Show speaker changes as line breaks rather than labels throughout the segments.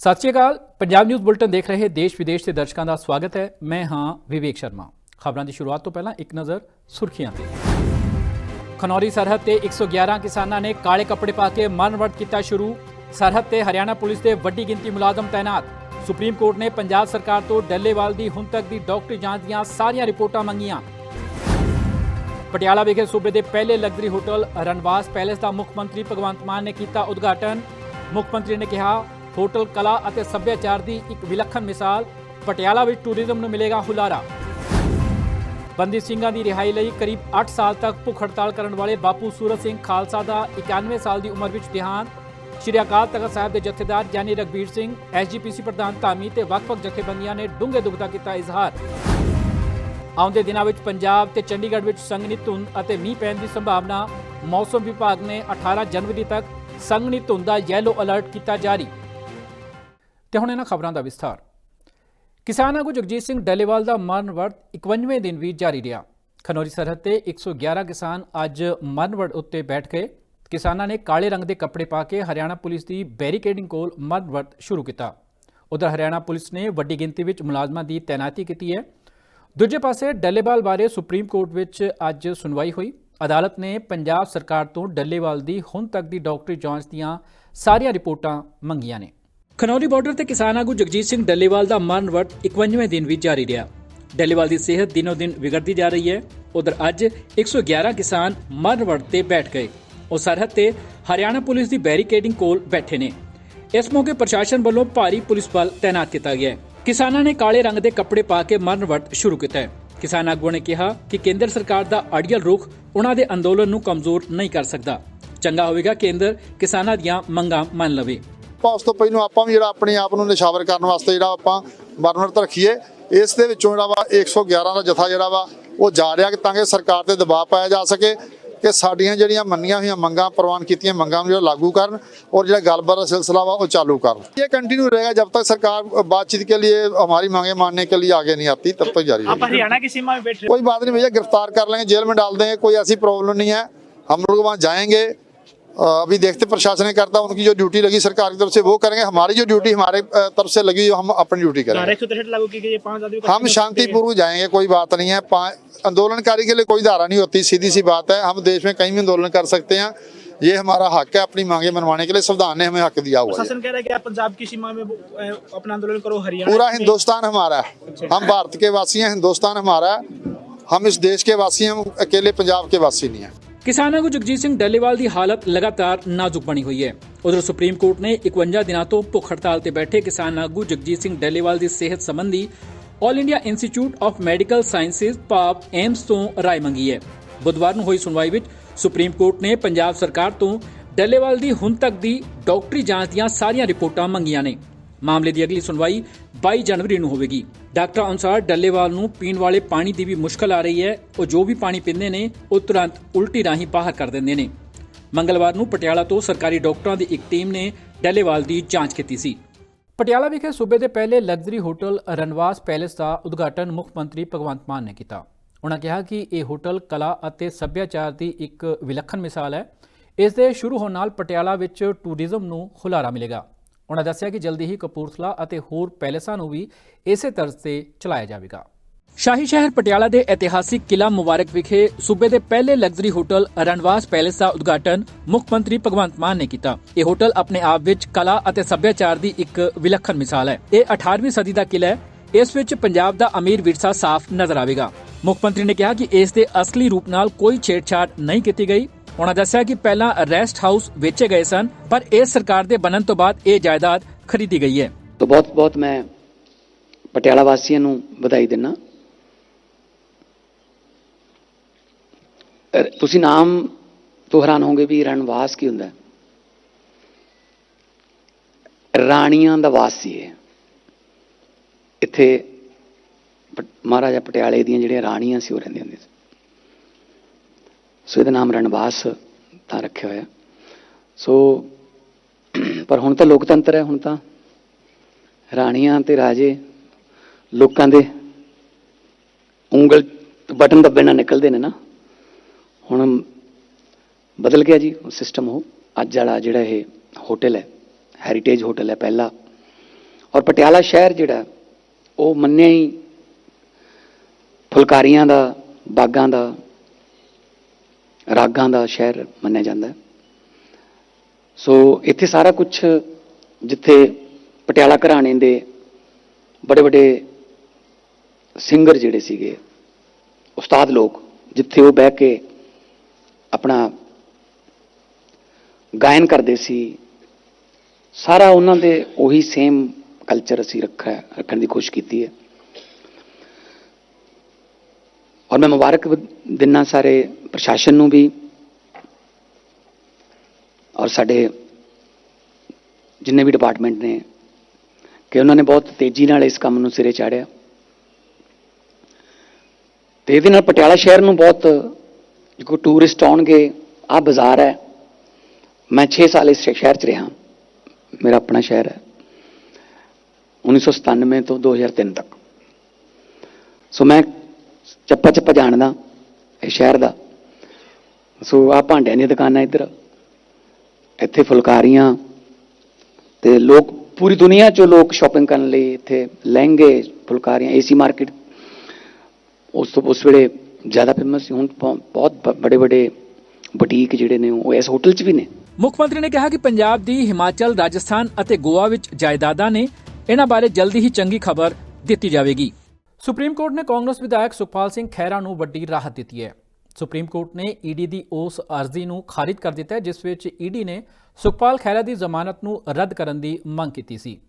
ਸਤਿ ਸ਼੍ਰੀ ਅਕਾਲ। ਪੰਜਾਬ ਨਿਊਜ਼ ਬੁਲਟਨ ਦੇਖ ਰਹੇ ਦੇਸ਼ ਵਿਦੇਸ਼ ਦੇ ਦਰਸ਼ਕਾਂ ਦਾ ਸਵਾਗਤ ਹੈ। ਮੈਂ ਹਾਂ ਵਿਵੇਕ ਸ਼ਰਮਾ। ਖਬਰਾਂ ਦੀ ਸ਼ੁਰੂਆਤ ਤੋਂ ਪਹਿਲਾਂ ਇੱਕ ਨਜ਼ਰ ਸੁਰਖੀਆਂ ਤੇ। ਖਨੌਰੀ ਸਰਹੱਦ ਤੇ 111 ਕਿਸਾਨਾਂ ਨੇ ਕਾਲੇ ਕੱਪੜੇ ਪਾ ਕੇ ਮਨਵਰਤ ਕੀਤਾ ਸ਼ੁਰੂ। ਸਰਹੱਦ ਤੇ ਹਰਿਆਣਾ ਪੁਲਿਸ ਦੇ ਵੱਡੀ ਗਿਣਤੀ ਮੁਲਾਜ਼ਮ ਤਾਇਨਾਤ। ਸੁਪਰੀਮ ਕੋਰਟ ਨੇ ਪੰਜਾਬ ਸਰਕਾਰ ਤੋਂ ਡੱਲੇਵਾਲ ਦੀ ਹੁਣ ਤੱਕ ਦੀ ਡਾਕਟਰੀ ਜਾਂਚ ਦੀਆਂ ਸਾਰੀਆਂ ਰਿਪੋਰਟਾਂ ਮੰਗੀਆਂ। ਪਟਿਆਲਾ ਵਿਖੇ ਸੂਬੇ ਦੇ ਪਹਿਲੇ ਲਗਜ਼ਰੀ ਹੋਟਲ ਰਣਵਾਸ ਪੈਲੇਸ ਦਾ ਮੁੱਖ ਮੰਤਰੀ ਭਗਵੰਤ ਮਾਨ ਨੇ ਕੀਤਾ ਉਦਘਾਟਨ। ਮੁੱਖ ਮੰਤਰੀ ਨੇ ਕਿਹਾ ਹੋਟਲ ਕਲਾ ਅਤੇ ਸੱਭਿਆਚਾਰ ਦੀ ਇੱਕ ਵਿਲੱਖਣ ਮਿਸਾਲ ਪਟਿਆਲਾ ਵਿੱਚ ਟੂਰਿਜ਼ਮ ਨੂੰ ਮਿਲੇਗਾ ਹੁਲਾਰਾ। ਬੰਦੀ ਸਿੰਘਾਂ ਦੀ ਰਿਹਾਈ ਲਈ ਕਰੀਬ 8 ਸਾਲ ਤੱਕ ਭੁੱਖ ਹੜਤਾਲ ਕਰਨ ਵਾਲੇ ਬਾਪੂ ਸੂਰਤ ਸਿੰਘ ਖਾਲਸਾ ਦਾ 91 ਸਾਲ ਦੀ ਉਮਰ ਵਿੱਚ ਦੇਹਾਂਤ। ਸ਼੍ਰੀ ਅਕਾਲ ਤਖਤ ਸਾਹਿਬ ਦੇ ਜਥੇਦਾਰ ਗਿਆਨੀ ਰਗਬੀਰ ਸਿੰਘ, ਐਸਜੀਪੀਸੀ ਪ੍ਰਧਾਨ ਧਾਮੀ ਤੇ ਵੱਖ-ਵੱਖ ਜਥੇਬੰਦੀਆਂ ਨੇ ਡੂੰਘੇ ਦੁੱਖ ਦਾ ਕੀਤਾ ਇਜ਼ਹਾਰ। ਆਉਂਦੇ ਦਿਨਾਂ ਵਿੱਚ ਪੰਜਾਬ ਤੇ ਚੰਡੀਗੜ੍ਹ ਵਿੱਚ ਸੰਘਣੀ ਧੁੰਦ ਅਤੇ ਮੀਂਹ ਪੈਣ ਦੀ ਸੰਭਾਵਨਾ ਮੌਸਮ ਵਿਭਾਗ ਨੇ 18 ਜਨਵਰੀ ਤੱਕ ਸੰਘਣੀ ਧੁੰਦ ਦਾ ਯੈਲੋ ਅਲਰਟ ਕੀਤਾ ਜਾਰੀ। ਤੇ ਹੁਣ ਇਹਨਾਂ ਖਬਰਾਂ ਦਾ ਵਿਸਥਾਰ। ਕਿਸਾਨ ਆਗੂ ਜਗਜੀਤ ਸਿੰਘ ਡੱਲੇਵਾਲ ਦਾ ਮਰਨ ਵਰਤ 51ਵੇਂ ਦਿਨ ਵੀ ਜਾਰੀ ਰਿਹਾ। ਖਨੌਰੀ ਸਰਹੱਦ ਤੇ 111 ਕਿਸਾਨ ਅੱਜ ਮਰਨ ਵਰਤ ਉੱਤੇ ਬੈਠ ਗਏ ਕਿਸਾਨਾਂ ਨੇ ਕਾਲੇ ਰੰਗ ਦੇ ਕੱਪੜੇ ਪਾ ਕੇ ਹਰਿਆਣਾ ਪੁਲਿਸ ਦੀ ਬੈਰੀਕੇਡਿੰਗ ਕੋਲ ਮਰਨ ਵਰਤ ਸ਼ੁਰੂ ਕੀਤਾ। ਉਧਰ ਹਰਿਆਣਾ ਪੁਲਿਸ ਨੇ ਵੱਡੀ ਗਿਣਤੀ ਵਿੱਚ ਮੁਲਾਜ਼ਮਾਂ ਦੀ ਤਾਇਨਾਤੀ ਕੀਤੀ ਹੈ। ਦੂਜੇ ਪਾਸੇ ਡੱਲੇਵਾਲ ਬਾਰੇ ਸੁਪਰੀਮ ਕੋਰਟ ਵਿੱਚ ਅੱਜ ਸੁਣਵਾਈ ਹੋਈ। ਅਦਾਲਤ ਨੇ ਪੰਜਾਬ ਸਰਕਾਰ ਤੋਂ ਡੱਲੇਵਾਲ ਦੀ ਹੁਣ ਤੱਕ ਦੀ ਡਾਕਟਰੀ ਜਾਂਚ ਦੀਆਂ ਸਾਰੀਆਂ ਰਿਪੋਰਟਾਂ ਮੰਗੀਆਂ ਨੇ। ਖਨੌਰੀ ਬਾਰਡਰ ਤੇ ਕਿਸਾਨ ਆਗੂ ਜਗਜੀਤ ਸਿੰਘ ਡੱਲੇਵਾਲ ਦਾ ਮਰਨ ਵਰਤ 51ਵੇਂ ਦਿਨ ਵੀ ਜਾਰੀ ਰਿਹਾ। ਡੱਲੇਵਾਲ ਦੀ ਸਿਹਤ ਦਿਨੋ ਦਿਨ ਵਿਗੜਦੀ ਜਾ ਰਹੀ ਹੈ। ਉਧਰ ਅੱਜ 111 ਕਿਸਾਨ ਮਰਨ ਵਰਤ ਤੇ ਬੈਠ ਗਏ। ਉਹ ਸਰਹੱਦ ਤੇ ਹਰਿਆਣਾ ਪੁਲਿਸ ਦੀ ਬੈਰੀਕੇਡਿੰਗ ਕੋਲ ਬੈਠੇ ਨੇ। ਇਸ ਮੌਕੇ ਪ੍ਰਸ਼ਾਸਨ ਵੱਲੋਂ ਭਾਰੀ ਪੁਲਿਸ ਬਲ ਤਾਇਨਾਤ ਕੀਤਾ ਗਿਆ। ਹੈ ਕਿਸਾਨਾਂ ਨੇ ਕਾਲੇ ਰੰਗ ਦੇ ਕੱਪੜੇ ਪਾ ਕੇ ਮਰਨ ਵਰਤ ਸ਼ੁਰੂ ਕੀਤਾ ਹੈ। ਕਿਸਾਨ ਆਗੂਆਂ ਨੇ ਕਿਹਾ ਕਿ ਕੇਂਦਰ ਸਰਕਾਰ ਦਾ ਅੜੀਅਲ ਰੁਖ ਉਹਨਾਂ ਦੇ ਅੰਦੋਲਨ ਨੂੰ ਕਮਜ਼ੋਰ ਨਹੀਂ ਕਰ ਸਕਦਾ। ਚੰਗਾ ਹੋਵੇਗਾ ਕੇਂਦਰ ਕਿਸਾਨਾਂ ਦੀਆਂ ਮੰਗਾਂ ਮੰਨ ਲਵੇ।
ਆਪਾਂ ਉਸ ਤੋਂ ਪਹਿਲਾਂ ਆਪਾਂ ਵੀ ਜਿਹੜਾ ਆਪਣੇ ਆਪ ਨੂੰ ਨਿਸ਼ਾਵਰ ਕਰਨ ਵਾਸਤੇ ਜਿਹੜਾ ਆਪਾਂ ਬਰਨਰ ਰੱਖੀਏ ਇਸ ਦੇ ਵਿੱਚੋਂ ਜਿਹੜਾ ਵਾ 111 ਦਾ ਜਥਾ ਜਿਹੜਾ ਵਾ ਉਹ ਜਾ ਰਿਹਾ ਕਿ ਤਾਂ ਕਿ ਸਰਕਾਰ ਤੇ ਦਬਾਅ ਪਾਇਆ ਜਾ ਸਕੇ ਕਿ ਸਾਡੀਆਂ ਜਿਹੜੀਆਂ ਮੰਨੀਆਂ ਹੋਈਆਂ ਮੰਗਾਂ ਪ੍ਰਵਾਨ ਕੀਤੀਆਂ ਮੰਗਾਂ ਨੂੰ ਜਿਹੜਾ ਲਾਗੂ ਕਰਨ ਔਰ ਜਿਹੜਾ ਗੱਲਬਾਤ ਦਾ ਸਿਲਸਿਲਾ ਵਾ ਉਹ ਚਾਲੂ ਕਰਨ ਇਹ ਕੰਟੀਨਿਊ ਰਹੇਗਾ ਜਬ ਤੱਕ ਸਰਕਾਰ बातचीत के लिए हमारी मांगे मानने के लिए आगे नहीं आती तब तक जारी
आप
रहेगी
हरियाणा की सीमा में बैठ रहे हो
कोई बात नहीं भैया गिरफ्तार कर लेंगे जेल में डाल देंगे कोई ऐसी प्रॉब्लम नहीं है हम लोग वहाँ जाएंगे अ, अभी देखते प्रशासन ने करता उनकी जो ड्यूटी लगी सरकार की तरफ़ से वो करेंगे। हमारी जो ड्यूटी हमारे तरफ़ से लगी हम अपनी ड्यूटी करेंगे। हम
छुट्टी
शांतिपूर्वक जाएँगे कोई बात नहीं है। आंदोलनकारी के लिए कोई धारा नहीं होती सीधी सी बात है। हम देश में कहीं भी आंदोलन कर सकते हैं। ये हमारा हक है अपनी मांगे मनवाने के लिए। संविधान ने हमें हक दिया हुआ है।
कह रहा है कि आप पंजाब की सीमा में अपना आंदोलन करो हरियाणा
पूरा हिंदुस्तान हमारा है। हम भारत के वासी हैं हिंदुस्तान हमारा है। हम इस देश के वासी हैं हम अकेले पंजाब के वासी नहीं हैं।
ਕਿਸਾਨ ਆਗੂ ਜਗਜੀਤ ਸਿੰਘ ਡੱਲੇਵਾਲ ਦੀ ਹਾਲਤ ਲਗਾਤਾਰ ਨਾਜ਼ੁਕ ਬਣੀ ਹੋਈ ਹੈ। ਉਧਰ ਸੁਪਰੀਮ ਕੋਰਟ ਨੇ 51 ਦਿਨਾਂ ਤੋਂ ਭੁੱਖ ਹੜਤਾਲ ਤੇ ਬੈਠੇ ਕਿਸਾਨ ਆਗੂ ਜਗਜੀਤ ਸਿੰਘ ਡੱਲੇਵਾਲ ਦੀ ਸਿਹਤ ਸੰਬੰਧੀ all India institute of medical sciences ਪਾਪ ਏਮਸ ਤੋਂ ਰਾਏ ਮੰਗੀ ਹੈ। ਬੁੱਧਵਾਰ ਨੂੰ ਹੋਈ ਸੁਣਵਾਈ ਵਿੱਚ ਸੁਪਰੀਮ ਕੋਰਟ ਨੇ ਪੰਜਾਬ ਸਰਕਾਰ ਤੋਂ ਡੱਲੇਵਾਲ ਦੀ ਹੁਣ ਤੱਕ ਦੀ ਡਾਕਟਰੀ ਜਾਂਚ ਦੀਆਂ ਸਾਰੀਆਂ ਰਿਪੋਰਟਾਂ ਮੰਗੀਆਂ ਨੇ। ਮਾਮਲੇ ਦੀ ਅਗਲੀ ਸੁਣਵਾਈ 22 ਜਨਵਰੀ ਨੂੰ ਹੋਵੇਗੀ। ਡਾਕਟਰ ਅਨੁਸਾਰ ਡੱਲੇਵਾਲ ਨੂੰ ਪੀਣ ਵਾਲੇ ਪਾਣੀ ਦੀ ਵੀ ਮੁਸ਼ਕਲ ਆ ਰਹੀ ਹੈ। ਉਹ ਜੋ ਵੀ ਪਾਣੀ ਪੀਂਦੇ ਨੇ, ਉਹ ਤੁਰੰਤ ਉਲਟੀ ਰਾਹੀਂ ਬਾਹਰ ਕਰ ਦਿੰਦੇ ਨੇ। ਮੰਗਲਵਾਰ ਨੂੰ ਪਟਿਆਲਾ ਤੋਂ ਸਰਕਾਰੀ ਡਾਕਟਰਾਂ ਦੀ ਇੱਕ ਟੀਮ ਨੇ ਡੱਲੇਵਾਲ ਦੀ ਜਾਂਚ ਕੀਤੀ ਸੀ। ਪਟਿਆਲਾ ਵਿਖੇ ਸੂਬੇ ਦੇ ਪਹਿਲੇ ਲਗਜ਼ਰੀ ਹੋਟਲ ਰਣਵਾਸ ਪੈਲੇਸ ਦਾ ਉਦਘਾਟਨ ਮੁੱਖ ਮੰਤਰੀ ਭਗਵੰਤ ਮਾਨ ਨੇ ਕੀਤਾ। ਉਹਨਾਂ ਕਿਹਾ ਕਿ ਇਹ ਹੋਟਲ ਕਲਾ ਅਤੇ ਸੱਭਿਆਚਾਰ ਦੀ ਇੱਕ ਵਿਲੱਖਣ ਮਿਸਾਲ ਹੈ। ਇਸ ਦੇ ਸ਼ੁਰੂ ਹੋਣ ਨਾਲ ਪਟਿਆਲਾ ਵਿੱਚ ਟੂਰਿਜ਼ਮ ਨੂੰ ਹੁਲਾਰਾ ਮਿਲੇਗਾ। ਉਹਨਾਂ ਦੱਸਿਆ ਕਿ ਜਲਦੀ ਹੀ ਕਪੂਰਥਲਾ ਅਤੇ ਹੋਰ ਪੈਲੇਸਾਂ ਨੂੰ ਵੀ ਇਸੇ ਤਰਜ਼ ਤੇ ਚਲਾਇਆ ਜਾਵੇਗਾ। ਸ਼ਾਹੀ ਸ਼ਹਿਰ ਪਟਿਆਲਾ ਦੇ ਇਤਿਹਾਸਿਕ ਕਿਲਾ ਮੁਬਾਰਕ ਵਿਖੇ ਸੂਬੇ ਦੇ ਪਹਿਲੇ ਲਗਜ਼ਰੀ ਹੋਟਲ ਰਣਵਾਸ ਪੈਲੇਸ ਦਾ ਉਦਘਾਟਨ ਮੁੱਖ ਮੰਤਰੀ ਭਗਵੰਤ ਮਾਨ ਨੇ ਕੀਤਾ। ਇਹ ਹੋਟਲ ਆਪਣੇ ਆਪ ਵਿੱਚ ਕਲਾ ਅਤੇ ਸੱਭਿਆਚਾਰ ਦੀ ਇੱਕ ਵਿਲੱਖਣ ਮਿਸਾਲ ਹੈ। ਇਹ 18ਵੀਂ ਸਦੀ ਦਾ ਕਿਲਾ ਹੈ। ਇਸ ਵਿੱਚ ਪੰਜਾਬ ਦਾ ਅਮੀਰ ਵਿਰਸਾ ਸਾਫ਼ ਨਜ਼ਰ ਆਵੇਗਾ। ਮੁੱਖ ਮੰਤਰੀ ਨੇ ਕਿਹਾ ਕਿ ਇਸ ਦੇ ਅਸਲੀ ਰੂਪ ਨਾਲ ਕੋਈ ਛੇੜਛਾੜ ਨਹੀਂ ਕੀਤੀ ਗਈ। ਉਹਨਾਂ ਦੱਸਿਆ ਕਿ ਪਹਿਲਾਂ ਰੈਸਟ ਹਾਊਸ ਵੇਚੇ ਗਏ ਸਨ, ਪਰ ਇਸ ਸਰਕਾਰ ਦੇ ਬਣਨ ਤੋਂ ਬਾਅਦ ਇਹ ਜਾਇਦਾਦ ਖਰੀਦੀ ਗਈ ਹੈ।
ਤੋ ਬਹੁਤ ਬਹੁਤ ਮੈਂ ਪਟਿਆਲਾ ਵਾਸੀਆਂ ਨੂੰ ਵਧਾਈ ਦਿੰਨਾ। ਤੁਸੀਂ ਨਾਮ ਤੋਂ ਹੈਰਾਨ ਹੋਗੇ ਵੀ ਰਣਵਾਸ ਕੀ ਹੁੰਦਾ ਰਾਣੀਆਂ ਦਾ ਵਾਸ ਸੀ ਇਹ ਇੱਥੇ ਪ- ਮਹਾਰਾਜਾ ਪਟਿਆਲੇ ਦੀਆਂ ਜਿਹੜੀਆਂ ਰਾਣੀਆਂ ਸੀ, ਉਹ ਰਹਿੰਦੀਆਂ ਹੁੰਦੀਆਂ ਸੀ। ਸੋ ਇਹਦਾ ਨਾਮ ਰਣਵਾਸ ਤਾਂ ਰੱਖਿਆ ਹੋਇਆ। ਸੋ, ਪਰ ਹੁਣ ਤਾਂ ਲੋਕਤੰਤਰ ਹੈ, ਹੁਣ ਤਾਂ ਰਾਣੀਆਂ ਤੇ ਰਾਜੇ, ਲੋਕਾਂ ਦੇ ਉਂਗਲ ਬਟਨ ਦੱਬੇ ਨਾਲ ਨਿਕਲਦੇ ਨੇ ਨਾ। ਹੁਣ ਬਦਲ ਗਿਆ ਜੀ ਸਿਸਟਮ ਉਹ, ਅੱਜ ਵਾਲਾ ਜਿਹੜਾ ਇਹ ਹੋਟਲ ਹੈ ਹੈਰੀਟੇਜ ਹੋਟਲ ਹੈ ਪਹਿਲਾ। ਔਰ ਪਟਿਆਲਾ ਸ਼ਹਿਰ ਜਿਹੜਾ, ਉਹ ਮੰਨਿਆ ਹੀ ਫੁਲਕਾਰੀਆਂ ਦਾ, ਬਾਗਾਂ ਦਾ ਰਾਗਾਂ ਦਾ ਸ਼ਹਿਰ ਮੰਨਿਆ ਜਾਂਦਾ ਸੋ ਇੱਥੇ ਸਾਰਾ ਕੁਝ ਜਿੱਥੇ ਪਟਿਆਲਾ ਘਰਾਣੇ ਦੇ ਬੜੇ ਵੱਡੇ ਸਿੰਗਰ ਜਿਹੜੇ ਸੀਗੇ, ਉਸਤਾਦ ਲੋਕ, ਜਿੱਥੇ ਉਹ ਬਹਿ ਕੇ ਆਪਣਾ ਗਾਇਨ ਕਰਦੇ ਸੀ, ਸਾਰਾ ਉਹਨਾਂ ਦੇ ਉਹੀ ਸੇਮ ਕਲਚਰ ਅਸੀਂ ਰੱਖਿਆ, ਰੱਖਣ ਦੀ ਕੋਸ਼ਿਸ਼ ਕੀਤੀ ਹੈ। ਔਰ ਮੈਂ ਮੁਬਾਰਕ ਦਿਨਾਂ ਸਾਰੇ ਪ੍ਰਸ਼ਾਸਨ ਨੂੰ ਵੀ ਔਰ ਸਾਡੇ ਜਿੰਨੇ ਵੀ ਡਿਪਾਰਟਮੈਂਟ ਨੇ ਕਿ ਉਹਨਾਂ ਨੇ ਬਹੁਤ ਤੇਜ਼ੀ ਨਾਲ ਇਸ ਕੰਮ ਨੂੰ ਸਿਰੇ ਚਾੜਿਆ ਤੇ ਇਹਦੇ ਨਾਲ ਪਟਿਆਲਾ ਸ਼ਹਿਰ ਨੂੰ ਬਹੁਤ ਜੋ ਟੂਰਿਸਟ ਆਉਣਗੇ ਆ ਬਾਜ਼ਾਰ ਹੈ ਮੈਂ 6 ਸਾਲ ਇਸ ਸ਼ਹਿਰ 'ਚ ਰਿਹਾ ਮੇਰਾ ਆਪਣਾ ਸ਼ਹਿਰ ਹੈ 1997 ਤੋਂ 2003 ਤੱਕ ਸੋ ਮੈਂ ਚੱਪਾ ਚੱਪਾ ਜਾਣਦਾ, ਇਹ ਸ਼ਹਿਰ ਦਾ। ਸੋ ਆ ਭਾਂਡਿਆਂ ਦੀਆਂ ਦੁਕਾਨਾਂ ਇੱਧਰ, ਇੱਥੇ ਫੁਲਕਾਰੀਆਂ ਤੇ ਲੋਕ, ਪੂਰੀ ਦੁਨੀਆ 'ਚੋਂ ਲੋਕ ਸ਼ਾਪਿੰਗ ਕਰਨ ਲਈ ਇੱਥੇ ਲਹਿੰਗੇ, ਫੁਲਕਾਰੀਆਂ ਏਸੀ ਮਾਰਕੀਟ ਉਸ ਤੋਂ, ਉਸ ਵੇਲੇ ਜ਼ਿਆਦਾ ਫੇਮਸ ਸੀ, ਹੁਣ ਬਹੁ- ਬਹੁਤ ਬੜੇ ਬੜੇ ਬੁਟੀਕ ਜਿਹੜੇ ਨੇ, ਉਹ ਇਸ ਹੋਟਲ 'ਚ ਵੀ ਨੇ।
ਮੁੱਖ ਮੰਤਰੀ ਨੇ ਕਿਹਾ ਕਿ ਪੰਜਾਬ ਦੀ ਹਿਮਾਚਲ, ਰਾਜਸਥਾਨ ਅਤੇ ਗੋਆ ਵਿੱਚ ਜਾਇਦਾਦਾਂ ਨੇ, ਇਹਨਾਂ ਬਾਰੇ ਜਲਦੀ ਹੀ ਚੰਗੀ ਖਬਰ ਦਿੱਤੀ ਜਾਵੇਗੀ। ਸੁਪਰੀਮ ਕੋਰਟ ਨੇ ਕਾਂਗਰਸ ਵਿਧਾਇਕ ਸੁਖਪਾਲ ਸਿੰਘ ਖਹਿਰਾ ਨੂੰ ਵੱਡੀ ਰਾਹਤ ਦਿੱਤੀ ਹੈ। ਸੁਪਰੀਮ ਕੋਰਟ ਨੇ ਈਡੀ ਦੀ ਉਸ ਅਰਜ਼ੀ ਨੂੰ ਖਾਰਿਜ ਕਰ ਦਿੱਤਾ ਹੈ, ਜਿਸ ਵਿੱਚ ਈਡੀ ਨੇ ਸੁਖਪਾਲ ਖਹਿਰਾ ਦੀ ਜ਼ਮਾਨਤ ਨੂੰ ਰੱਦ ਕਰਨ ਦੀ ਮੰਗ ਕੀਤੀ ਸੀ।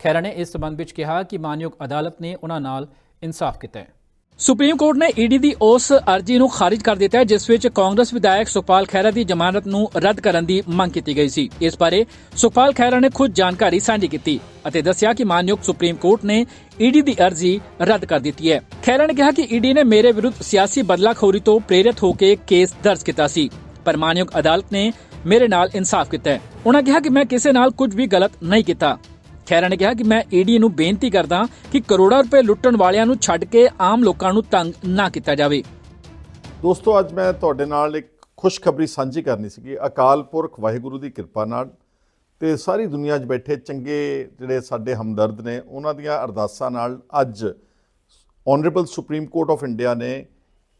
ਖਹਿਰਾ ਨੇ ਇਸ ਸਬੰਧ ਵਿੱਚ ਕਿਹਾ ਕਿ ਮਾਨਯੋਗ ਅਦਾਲਤ ਨੇ ਉਹਨਾਂ ਨਾਲ ਇਨਸਾਫ ਕੀਤਾ ਹੈ। ਸੁਪਰੀਮ ਕੋਰਟ ਨੇ ਈਡੀ ਦੀ ਉਸ ਅਰਜ਼ੀ ਨੂੰ ਖਾਰਿਜ ਕਰ ਦਿੱਤਾ ਹੈ, ਜਿਸ ਵਿੱਚ ਕਾਂਗਰਸ ਵਿਧਾਇਕ ਸੁਖਪਾਲ ਖਹਿਰਾ ਦੀ ਜ਼ਮਾਨਤ ਨੂੰ ਰੱਦ ਕਰਨ ਦੀ ਮੰਗ ਕੀਤੀ ਗਈ ਸੀ। ਇਸ ਬਾਰੇ ਸੁਖਪਾਲ ਖਹਿਰਾ ਨੇ ਖੁਦ ਜਾਣਕਾਰੀ ਸਾਂਝੀ ਕੀਤੀ ਅਤੇ ਦੱਸਿਆ ਕਿ ਮਾਨਯੋਗ ਸੁਪਰੀਮ ਕੋਰਟ ਨੇ ਈਡੀ ਦੀ ਅਰਜ਼ੀ ਰੱਦ ਕਰ ਦਿੱਤੀ ਹੈ। ਖਹਿਰਾ ਨੇ ਕਿਹਾ ਕਿ ਈਡੀ ਨੇ ਮੇਰੇ ਵਿਰੁੱਧ ਸਿਆਸੀ ਬਦਲਾਖੋਰੀ ਤੋਂ ਪ੍ਰੇਰਿਤ ਹੋ ਕੇ ਕੇਸ ਦਰਜ ਕੀਤਾ ਸੀ, ਪਰ ਮਾਨਯੋਗ ਅਦਾਲਤ ਨੇ ਮੇਰੇ ਨਾਲ ਇਨਸਾਫ ਕੀਤਾ ਹੈ। ਉਹਨਾਂ ਕਿਹਾ ਕਿ ਮੈਂ ਕਿਸੇ ਨਾਲ ਕੁਝ ਵੀ ਗਲਤ ਨਹੀਂ ਕੀਤਾ। ਖੈਰਾ ਨੇ ਕਿਹਾ ਕਿ ਮੈਂ ਈਡੀ ਨੂੰ ਬੇਨਤੀ ਕਰਦਾ ਕਿ ਕਰੋੜਾਂ ਰੁਪਏ ਲੁੱਟਣ ਵਾਲਿਆਂ ਨੂੰ ਛੱਡ ਕੇ ਆਮ ਲੋਕਾਂ ਨੂੰ ਤੰਗ ਨਾ ਕੀਤਾ ਜਾਵੇ।
ਦੋਸਤੋ, ਅੱਜ ਮੈਂ ਤੁਹਾਡੇ ਨਾਲ ਇੱਕ ਖੁਸ਼ਖਬਰੀ ਸਾਂਝੀ ਕਰਨੀ ਸੀਗੀ। ਅਕਾਲ ਪੁਰਖ ਵਾਹਿਗੁਰੂ ਦੀ ਕਿਰਪਾ ਨਾਲ। ਤੇ ਸਾਰੀ ਦੁਨੀਆ 'ਚ ਬੈਠੇ ਚੰਗੇ ਜਿਹੜੇ ਸਾਡੇ ਹਮਦਰਦ ਨੇ, ਉਹਨਾਂ ਦੀਆਂ ਅਰਦਾਸਾਂ ਨਾਲ ਅੱਜ honourable supreme court of India ਨੇ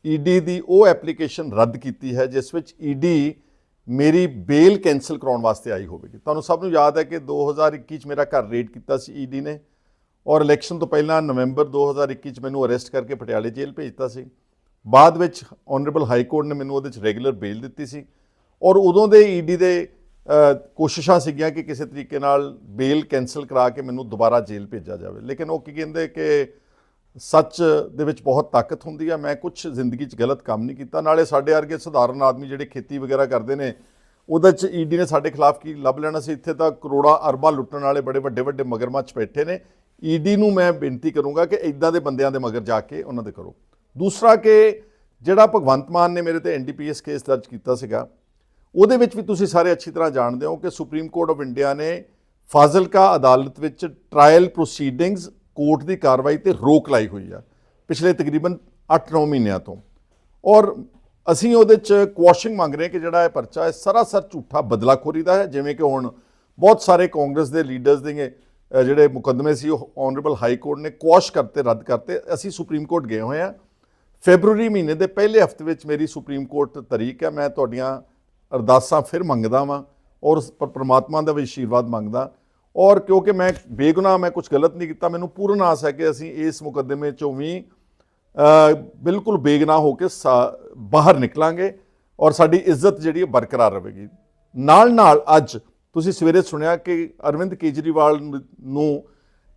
ਈਡੀ ਦੀ ਉਹ ਐਪਲੀਕੇਸ਼ਨ ਰੱਦ ਕੀਤੀ ਹੈ, ਜਿਸ ਵਿੱਚ ਈਡੀ ਮੇਰੀ ਬੇਲ ਕੈਨਸਲ ਕਰਾਉਣ ਵਾਸਤੇ ਆਈ ਹੋਵੇਗੀ। ਤੁਹਾਨੂੰ ਸਭ ਨੂੰ ਯਾਦ ਹੈ ਕਿ 2021 ਚ ਮੇਰਾ ਘਰ ਰੇਡ ਕੀਤਾ ਸੀ ਈਡੀ ਨੇ ਔਰ ਇਲੈਕਸ਼ਨ ਤੋਂ ਪਹਿਲਾਂ ਨਵੰਬਰ 2021 ਚ ਮੈਨੂੰ ਅਰੈਸਟ ਕਰਕੇ ਪਟਿਆਲੇ ਜੇਲ੍ਹ ਭੇਜਤਾ ਸੀ। ਬਾਅਦ ਵਿੱਚ ਆਨਰੇਬਲ ਹਾਈ ਕੋਰਟ ਨੇ ਮੈਨੂੰ ਉਹਦੇ ਚ ਰੈਗੂਲਰ ਬੇਲ ਦਿੱਤੀ ਸੀ ਔਰ ਉਦੋਂ ਦੇ ਈਡੀ ਦੇ ਕੋਸ਼ਿਸ਼ਾਂ ਸੀਗੀਆਂ ਕਿ ਕਿਸੇ ਤਰੀਕੇ ਨਾਲ ਬੇਲ ਕੈਨਸਲ ਕਰਾ ਕੇ ਮੈਨੂੰ ਦੁਬਾਰਾ ਜੇਲ੍ਹ ਭੇਜਿਆ ਜਾਵੇ। ਲੇਕਿਨ ਉਹ ਕੀ ਕਹਿੰਦੇ ਕਿ ਸੱਚ ਦੇ ਵਿੱਚ ਬਹੁਤ ਤਾਕਤ ਹੁੰਦੀ ਆ। ਮੈਂ ਕੁਝ ਜ਼ਿੰਦਗੀ 'ਚ ਗਲਤ ਕੰਮ ਨਹੀਂ ਕੀਤਾ। ਨਾਲੇ ਸਾਡੇ ਵਰਗੇ ਸਧਾਰਨ ਆਦਮੀ ਜਿਹੜੇ ਖੇਤੀ ਵਗੈਰਾ ਕਰਦੇ ਨੇ, ਉਹਦੇ 'ਚ ਈਡੀ ਨੇ ਸਾਡੇ ਖਿਲਾਫ ਕੀ ਲੱਭ ਲੈਣਾ ਸੀ? ਇੱਥੇ ਤਾਂ ਕਰੋੜਾਂ ਅਰਬਾਂ ਲੁੱਟਣ ਵਾਲੇ ਬੜੇ ਵੱਡੇ ਵੱਡੇ ਮਗਰਮੱਛ ਬੈਠੇ ਨੇ। ਈਡੀ ਨੂੰ ਮੈਂ ਬੇਨਤੀ ਕਰੂੰਗਾ ਕਿ ਇਦਾਂ ਦੇ ਬੰਦਿਆਂ ਦੇ ਮਗਰ ਜਾ ਕੇ ਉਹਨਾਂ ਦੇ ਕਰੋ। ਦੂਸਰਾ ਕਿ ਜਿਹੜਾ ਭਗਵੰਤ ਮਾਨ ਨੇ ਮੇਰੇ ਤੇ ਐਨਡੀਪੀਐਸ ਕੇਸ ਦਰਜ ਕੀਤਾ ਸੀਗਾ, ਉਹਦੇ ਵਿੱਚ ਵੀ ਤੁਸੀਂ ਸਾਰੇ ਅੱਛੀ ਤਰ੍ਹਾਂ ਜਾਣਦੇ ਹੋ ਕਿ ਸੁਪਰੀਮ ਕੋਰਟ ਆਫ ਇੰਡੀਆ ਨੇ ਫਾਜ਼ਿਲਕਾ ਅਦਾਲਤ ਵਿੱਚ ਟ੍ਰਾਇਲ ਪ੍ਰੋਸੀਡਿੰਗਸ ਕੋਰਟ ਦੀ ਕਾਰਵਾਈ ਤੇ ਰੋਕ ਲਾਈ ਹੋਈ ਆ, ਪਿਛਲੇ ਤਕਰੀਬਨ 8-9 ਮਹੀਨਿਆਂ ਤੋਂ। ਔਰ ਅਸੀਂ ਉਹਦੇ ਚ ਕੁਐਸ਼ਿੰਗ ਮੰਗ ਰਹੇ ਕਿ ਜਿਹੜਾ ਇਹ ਪਰਚਾ ਹੈ, ਸਰਾਸਰ ਝੂਠਾ ਬਦਲਾਖੋਰੀ ਦਾ ਹੈ, ਜਿਵੇਂ ਕਿ ਹੁਣ ਬਹੁਤ ਸਾਰੇ ਕਾਂਗਰਸ ਦੇ ਲੀਡਰਸ ਦੇ ਜਿਹੜੇ ਮੁਕੱਦਮੇ ਸੀ, ਉਹ ਆਨਰੇਬਲ ਹਾਈ ਕੋਰਟ ਨੇ ਕੁਐਸ਼ ਕਰਤੇ, ਰੱਦ ਕਰਤੇ। ਅਸੀਂ ਸੁਪਰੀਮ ਕੋਰਟ ਗਏ ਹੋਏ ਆ ਫੈਬਰੂਰੀ ਮਹੀਨੇ ਦੇ ਪਹਿਲੇ ਹਫ਼ਤੇ ਵਿੱਚ ਮੇਰੀ ਸੁਪਰੀਮ ਕੋਰਟ ਤਰੀਕ ਹੈ। ਮੈਂ ਤੁਹਾਡੀਆਂ ਅਰਦਾਸਾਂ ਫਿਰ ਮੰਗਦਾ ਵਾਂ ਔਰ ਪਰਮਾਤਮਾ ਦਾ ਵੀ ਆਸ਼ੀਰਵਾਦ ਮੰਗਦਾ। ਔਰ ਕਿਉਂਕਿ ਮੈਂ ਬੇਗੁਨਾਹ, ਮੈਂ ਕੁਝ ਗਲਤ ਨਹੀਂ ਕੀਤਾ, ਮੈਨੂੰ ਪੂਰਨ ਆਸ ਹੈ ਕਿ ਅਸੀਂ ਇਸ ਮੁਕੱਦਮੇ ਚੋਂ ਵੀ ਬਿਲਕੁਲ ਬੇਗੁਨਾਹ ਹੋ ਕੇ ਸਾ- ਬਾਹਰ ਨਿਕਲਾਂਗੇ ਔਰ ਸਾਡੀ ਇੱਜ਼ਤ ਜਿਹੜੀ ਹੈ ਬਰਕਰਾਰ ਰਹੇਗੀ। ਨਾਲ ਨਾਲ ਅੱਜ ਤੁਸੀਂ ਸਵੇਰੇ ਸੁਣਿਆ ਕਿ ਅਰਵਿੰਦ ਕੇਜਰੀਵਾਲ ਨੂੰ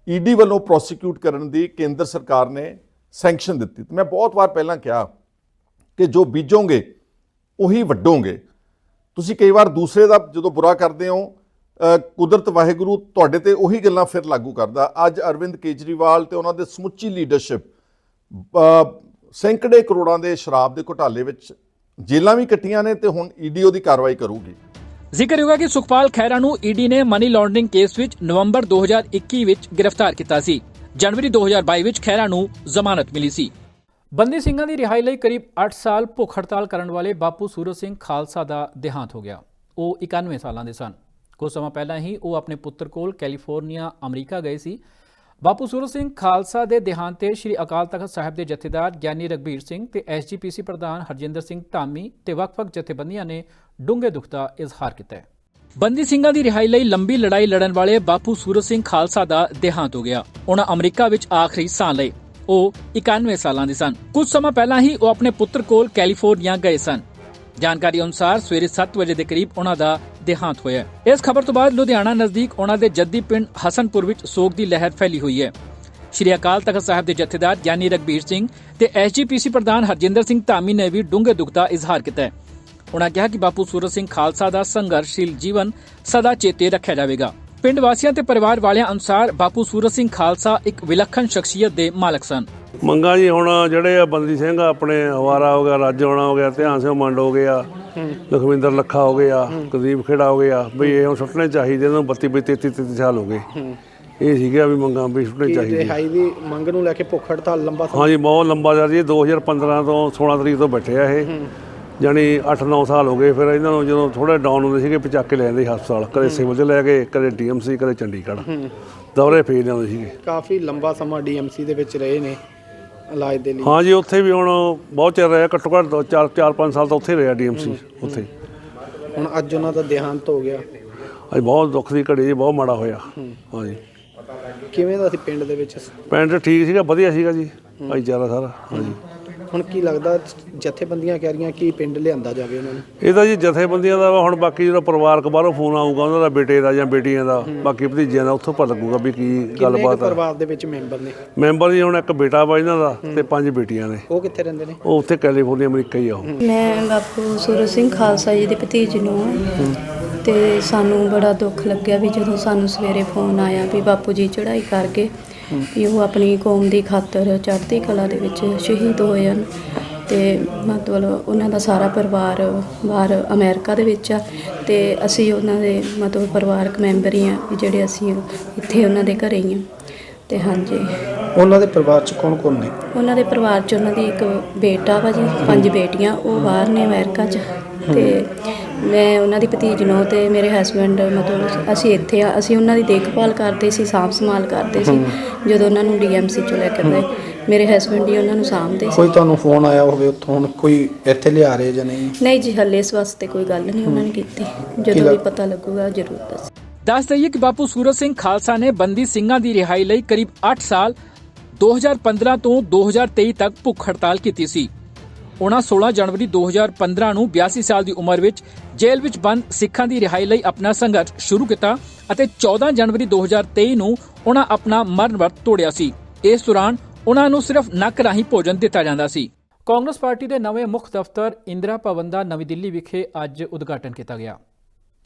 ਈਡੀ ਵੱਲੋਂ ਪ੍ਰੋਸੀਕਿਊਟ ਕਰਨ ਦੀ ਕੇਂਦਰ ਸਰਕਾਰ ਨੇ ਸੈਂਕਸ਼ਨ ਦਿੱਤੀ। ਤੇ ਮੈਂ ਬਹੁਤ ਵਾਰ ਪਹਿਲਾਂ ਕਿਹਾ ਕਿ ਜੋ ਬੀਜੋਗੇ, ਉਹੀ ਵੱਢੋਗੇ। ਤੁਸੀਂ ਕਈ ਵਾਰ ਦੂਸਰੇ ਦਾ ਜਦੋਂ ਬੁਰਾ ਕਰਦੇ ਹੋ ਕੁਦਰਤ ਵਾਹਿਗੁਰੂ ਤੁਹਾਡੇ ਤੇ ਉਹੀ ਗੱਲਾਂ ਫਿਰ ਲਾਗੂ ਕਰਦਾ। ਅੱਜ ਅਰਵਿੰਦ ਕੇਜਰੀਵਾਲ ਤੇ ਉਹਨਾਂ ਦੇ ਸਮੁੱਚੀ ਲੀਡਰਸ਼ਿਪ ਸੈਂਕੜੇ ਕਰੋੜਾਂ ਦੇ ਸ਼ਰਾਬ ਦੇ ਘੁਟਾਲੇ ਵਿੱਚ ਜੇਲਾਂ ਵੀ ਕੱਟੀਆਂ ਨੇ ਤੇ ਹੁਣ ਈਡੀ ਉਹਦੀ ਕਾਰਵਾਈ ਕਰੂਗੀ।
ਜ਼ਿਕਰ ਹੈ ਕਿ ਸੁਖਪਾਲ ਖਹਿਰਾ ਨੂੰ ਈਡੀ ਨੇ ਮਨੀ ਲਾਂਡਰਿੰਗ ਕੇਸ ਵਿੱਚ ਨਵੰਬਰ 2021 ਵਿੱਚ ਗ੍ਰਿਫਤਾਰ ਕੀਤਾ ਸੀ। ਜਨਵਰੀ 2022 ਵਿੱਚ ਖਹਿਰਾ ਨੂੰ ਜ਼ਮਾਨਤ ਮਿਲੀ ਸੀ। ਬੰਦੀ ਸਿੰਘਾਂ ਦੀ ਰਿਹਾਈ ਲਈ ਕਰੀਬ 8 ਸਾਲ ਭੁੱਖ ਹੜਤਾਲ ਕਰਨ ਵਾਲੇ ਬਾਪੂ ਸੂਰਜ ਸਿੰਘ ਖਾਲਸਾ ਦਾ ਦੇਹਾਂਤ ਹੋ ਗਿਆ। ਉਹ 91 ਸਾਲਾਂ ਦੇ ਸਨ। ਕੁਝ ਸਮਾਂ ਪਹਿਲਾਂ ਹੀ ਉਹ ਆਪਣੇ ਪੁੱਤਰ ਕੋਲ ਕੈਲੀਫੋਰਨੀਆ, ਅਮਰੀਕਾ ਗਏ ਸੀ। ਬਾਪੂ ਸੂਰਤ ਸਿੰਘ ਖਾਲਸਾ ਦੇ ਦੇਹਾਂਤ ਤੇ ਸ੍ਰੀ ਅਕਾਲ ਤਖਤ ਸਾਹਿਬ ਦੇ ਜਥੇਦਾਰ ਗਿਆਨੀ ਰਗਬੀਰ ਸਿੰਘ ਤੇ ਐਸਜੀਪੀਸੀ ਪ੍ਰਧਾਨ ਹਰਜਿੰਦਰ ਸਿੰਘ ਧਾਮੀ ਤੇ ਵੱਖ-ਵੱਖ ਜਥੇਬੰਦੀਆਂ ਨੇ ਡੂੰਘੇ ਦੁੱਖ ਦਾ ਇਜ਼ਹਾਰ ਕੀਤਾ ਹੈ। ਬੰਦੀ ਸਿੰਘਾਂ ਦੀ ਰਿਹਾਈ ਲਈ ਲੰਬੀ ਲੜਾਈ ਲੜਨ ਵਾਲੇ ਬਾਪੂ ਸੂਰਜ ਸਿੰਘ ਖਾਲਸਾ ਦਾ ਦੇਹਾਂਤ ਹੋ ਗਿਆ। ਉਹਨਾਂ ਅਮਰੀਕਾ ਵਿੱਚ ਆਖਰੀ ਸਾਹ ਲਏ। ਉਹ 91 ਸਾਲਾਂ ਦੇ ਸਨ। ਕੁਝ ਸਮਾਂ ਪਹਿਲਾਂ ਹੀ ਉਹ ਆਪਣੇ ਪੁੱਤਰ ਕੋਲ ਕੈਲੀਫੋਰਨੀਆ ਗਏ ਸਨ। ਜਾਣਕਾਰੀ ਅਨੁਸਾਰ ਸਵੇਰੇ 7 ਵਜੇ ਦੇ ਕਰੀਬ ਉਹਨਾਂ ਦਾ ਦੇਹਾਂਤ ਹੋਇਆ ਹੈ। ਇਸ ਖਬਰ ਤੋਂ ਬਾਅਦ ਲੁਧਿਆਣਾ ਨਜ਼ਦੀਕ ਉਹਨਾਂ ਦੇ ਜੱਦੀ ਪਿੰਡ ਹਸਨਪੁਰ ਵਿੱਚ ਸੋਗ ਦੀ ਲਹਿਰ ਫੈਲੀ ਹੋਈ ਹੈ। ਸ਼੍ਰੀ ਅਕਾਲ ਤਖਤ ਸਾਹਿਬ ਦੇ ਜਥੇਦਾਰ ਗਿਆਨੀ ਰਗਬੀਰ ਸਿੰਘ ਤੇ ਐਸਜੀਪੀਸੀ ਪ੍ਰਧਾਨ ਹਰਜਿੰਦਰ ਸਿੰਘ ਧਾਮੀ ਨੇ ਵੀ ਡੂੰਘੇ ਦੁੱਖ ਦਾ ਇਜ਼ਹਾਰ ਕੀਤਾ ਹੈ। ਉਹਨਾਂ ਕਿਹਾ ਕਿ ਬਾਪੂ ਸੂਰਜ ਸਿੰਘ ਖਾਲਸਾ ਦਾ ਸੰਘਰਸ਼ੀਲ ਜੀਵਨ ਸਦਾ ਚੇਤੇ ਰੱਖਿਆ ਜਾਵੇਗਾ। ਪਿੰਡ ਵਾਸੀਆਂ ਤੇ ਪਰਿਵਾਰ ਵਾਲਿਆਂ ਅਨੁਸਾਰ ਬਾਪੂ ਸੂਰਤ ਸਿੰਘ ਖਾਲਸਾ ਇੱਕ ਵਿਲੱਖਣ ਸ਼ਖਸੀਅਤ ਦੇ ਮਾਲਕ ਸਨ।
ਮੰਗਾ ਜੀ ਹੁਣ ਜਿਹੜੇ ਆ ਬੰਦੀ ਸਿੰਘ ਆ ਆਪਣੇ ਹਵਾਰਾ ਹੋ ਗਿਆ ਰਾਜ ਹੋਣਾ ਹੋ ਗਿਆ ਧਿਆਨ ਸਿੰਘ ਮੰਡ ਹੋ ਗਿਆ ਲਖਵਿੰਦਰ ਲੱਖਾ ਹੋ ਗਿਆ ਕੁਲਦੀਪ ਖੇੜਾ ਹੋ ਗਿਆ ਵੀ ਇਹ ਹੁਣ ਸੁੱਟਣੇ ਚਾਹੀਦੇ ਇਹਨਾਂ ਨੂੰ 32 32 33 33 ਸਾਲ ਹੋ ਗਏ। ਇਹ ਸੀਗਾ ਵੀ ਮੰਗਾ ਵੀ ਸੁੱਟਣੇ ਚਾਹੀਦੇ।
ਰਿਹਾਈ ਦੀ ਮੰਗ ਨੂੰ ਲੈ ਕੇ ਭੁੱਖ ਹੜਤਾਲ ਲੰਬਾ ਸਮਾਂ?
ਹਾਂਜੀ ਬਹੁਤ ਲੰਬਾ ਚੱਲ ਜੀ 2015 ਤੋਂ 16 ਤਰੀਕ ਤੋਂ ਬੈਠੇ ਆ ਇਹ। ਜਾਣੀ 8-9 ਸਾਲ ਹੋ ਗਏ ਫਿਰ ਇਹਨਾਂ ਨੂੰ ਜਦੋਂ ਥੋੜੇ ਡਾਊਨ ਹੁੰਦੇ ਸੀਗੇ ਪਚਾਕ ਕੇ ਲੈ ਜਾਂਦੇ ਸੀ ਹਸਪਤਾਲ। ਕਦੇ ਸਿਵਲ 'ਚ ਲੈ ਗਏ ਕਦੇ ਡੀਐਮਸੀ ਕਦੇ ਚੰਡੀਗੜ੍ਹ। ਦੌਰੇ ਫੇਰ ਲਿਆਉਂਦੇ ਸੀਗੇ।
ਕਾਫੀ ਲੰਬਾ ਸਮਾਂ ਡੀਐਮਸੀ ਦੇ ਵਿੱਚ ਰਹੇ ਨੇ ਇਲਾਜ ਦੇ ਲਈ।
ਹਾਂਜੀ ਉੱਥੇ ਵੀ ਹੁਣ ਬਹੁਤ ਚਿਰ ਰਿਹਾ ਘੱਟੋ ਘੱਟ 4 4-5 ਸਾਲ ਤਾਂ ਉੱਥੇ ਰਿਹਾ ਡੀਐਮਸੀ ਉੱਥੇ।
ਹੁਣ ਅੱਜ ਉਹਨਾਂ ਦਾ ਦੇਹਾਂਤ ਹੋ ਗਿਆ।
ਅੱਜ ਬਹੁਤ ਦੁੱਖ ਦੀ ਘੜੀ ਜੀ ਬਹੁਤ ਮਾੜਾ ਹੋਇਆ। ਹਾਂਜੀ
ਕਿਵੇਂ ਦਾ ਸੀ ਪਿੰਡ ਦੇ ਵਿੱਚ?
ਪਿੰਡ ਠੀਕ ਸੀਗਾ ਵਧੀਆ ਸੀਗਾ ਜੀ ਭਾਈਚਾਰਾ ਸਾਰਾ। ਹਾਂਜੀ
ਹੁਣ ਕੀ ਲੱਗਦਾ ਜਥੇਬੰਦੀਆਂ ਕਹਿ ਰਹੀਆਂ ਕਿ ਪਿੰਡ ਲਿਆਂਦਾ ਜਾਵੇ ਉਹਨਾਂ ਨੂੰ?
ਇਹ ਤਾਂ ਜੀ ਜਥੇਬੰਦੀਆਂ ਦਾ ਵਾ, ਹੁਣ ਬਾਕੀ ਜਿਹੜਾ ਪਰਿਵਾਰਕ ਬਾਹਰੋਂ ਫੋਨ ਆਊਗਾ ਉਹਨਾਂ ਦਾ ਬੇਟੇ ਦਾ ਜਾਂ ਬੇਟੀਆਂ ਦਾ ਬਾਕੀ ਭਤੀਜਿਆਂ ਦਾ ਉੱਥੋਂ ਪਤਾ ਲੱਗੂਗਾ ਵੀ ਕੀ
ਕਿੰਨੇ ਕੁ
ਗੱਲਬਾਤ ਆ।
ਪਰਿਵਾਰ ਦੇ ਵਿੱਚ ਮੈਂਬਰ ਨੇ?
ਮੈਂਬਰ ਜੀ ਹੁਣ ਇੱਕ ਬੇਟਾ ਵਾ ਇਹਨਾਂ ਦਾ ਤੇ ਪੰਜ ਬੇਟੀਆਂ ਨੇ।
ਉਹ ਕਿੱਥੇ ਰਹਿੰਦੇ ਨੇ?
ਉਹ ਉੱਥੇ ਕੈਲੀਫੋਰਨੀਆ ਅਮਰੀਕਾ ਹੀ ਆ ਉਹ।
ਮੈਂ ਬਾਪੂ ਸੂਰਜ ਸਿੰਘ ਖਾਲਸਾ ਜੀ ਦੀ ਭਤੀਜ ਨੂੰ ਹਾਂ। ਤੇ ਸਾਨੂੰ ਬੜਾ ਦੁੱਖ ਲੱਗਿਆ ਵੀ ਜਦੋਂ ਸਾਨੂੰ ਸਵੇਰੇ ਫੋਨ ਆਇਆ ਵੀ ਬਾਪੂ ਜੀ ਚੜ੍ਹਾਈ ਕਰ ਗਏ ਵੀ ਉਹ ਆਪਣੀ ਕੌਮ ਦੀ ਖਾਤਰ ਚੜ੍ਹਦੀ ਕਲਾ ਦੇ ਵਿੱਚ ਸ਼ਹੀਦ ਹੋਏ ਹਨ ਤੇ ਮਤਲਬ ਉਹਨਾਂ ਦਾ ਸਾਰਾ ਪਰਿਵਾਰ ਬਾਹਰ ਅਮਰੀਕਾ ਦੇ ਵਿੱਚ ਆ ਤੇ ਅਸੀਂ ਉਹਨਾਂ ਦੇ ਮਤਲਬ ਪਰਿਵਾਰਕ ਮੈਂਬਰ ਹੀ ਆ ਜਿਹੜੇ ਅਸੀਂ ਇੱਥੇ ਉਹਨਾਂ ਦੇ ਘਰੇ ਹੀ ਆ। ਤੇ ਹਾਂਜੀ।
ਉਹਨਾਂ ਦੇ ਪਰਿਵਾਰ ਚ ਕੌਣ ਕੌਣ ਨੇ?
ਉਹਨਾਂ ਦੇ ਪਰਿਵਾਰ 'ਚ ਉਹਨਾਂ ਦੀ ਇੱਕ ਬੇਟਾ ਵਾ ਜੀ ਪੰਜ ਬੇਟੀਆਂ ਉਹ ਬਾਹਰ ਨੇ ਅਮਰੀਕਾ 'ਚ। ਤੇ ਮੈਂ ਉਹਨਾਂ ਦੀ ਭਤੀਜ ਨੂੰ ਤੇ ਮੇਰੇ ਹਸਬੰਡ ਮਤਲਬ ਅਸੀਂ ਇੱਥੇ ਆ ਅਸੀਂ ਉਹਨਾਂ ਦੀ ਦੇਖਭਾਲ ਕਰਦੇ ਸੀ ਸਾਂਭ ਸੰਭਾਲ ਕਰਦੇ ਸੀ ਜਦੋਂ ਉਹਨਾਂ ਨੂੰ ਡੀਐਮਸੀ ਚੋਂ ਲੈ ਕੇ ਗਏ। ਮੇਰੇ ਹਸਬੰਡ ਹੀ ਉਹਨਾਂ ਨੂੰ ਸਾਂਭਦੇ ਸੀ।
ਕੋਈ ਤੁਹਾਨੂੰ ਫੋਨ ਆਇਆ ਹੋਵੇ ਉੱਥੋਂ ਹੁਣ ਕੋਈ ਇੱਥੇ ਲਿਆ ਰਹੇ ਜਾਂ ਨਹੀਂ?
ਨਹੀਂ ਜੀ ਹੱਲੇ ਇਸ ਵਾਸਤੇ ਕੋਈ ਗੱਲ ਨਹੀਂ ਉਹਨਾਂ ਨੇ ਕੀਤੀ। ਜਦੋਂ ਵੀ ਪਤਾ ਲੱਗੂਗਾ ਜ਼ਰੂਰ ਦੱਸ।
ਦੱਸ ਦਈਏ ਕਿ ਬਾਪੂ ਸੂਰਤ ਸਿੰਘ ਖਾਲਸਾ ਨੇ ਬੰਦੀ ਸਿੰਘਾਂ ਦੀ ਰਿਹਾਈ ਲਈ ਕਰੀਬ 8 ਸਾਲ 2015 ਤੋਂ 2023 ਤੱਕ ਭੁੱਖ ਹੜਤਾਲ ਕੀਤੀ ਸੀ। ਉਹਨਾਂ 16 ਜਨਵਰੀ 2015 ਨੂੰ 82 ਸਾਲ ਦੀ ਉਮਰ ਵਿੱਚ ਜੇਲ੍ਹ ਵਿੱਚ ਬੰਦ ਸਿੱਖਾਂ ਦੀ ਰਿਹਾਈ ਲਈ ਆਪਣਾ ਸੰਘਰਸ਼ ਸ਼ੁਰੂ ਕੀਤਾ ਅਤੇ 14 ਜਨਵਰੀ 2023 ਨੂੰ ਉਹਨਾਂ ਆਪਣਾ ਮਰਨ ਵਰਤ ਤੋੜਿਆ ਸੀ। ਇਸ ਦੌਰਾਨ ਉਹਨਾਂ ਨੂੰ ਸਿਰਫ ਨੱਕ ਰਾਹੀਂ ਭੋਜਨ ਦਿੱਤਾ ਜਾਂਦਾ ਸੀ। ਕਾਂਗਰਸ ਪਾਰਟੀ ਦੇ ਨਵੇਂ ਮੁੱਖ ਦਫ਼ਤਰ ਇੰਦਰਾ ਭਵਨ ਦਾ ਨਵੀਂ ਦਿੱਲੀ ਵਿਖੇ ਅੱਜ ਉਦਘਾਟਨ ਕੀਤਾ ਗਿਆ।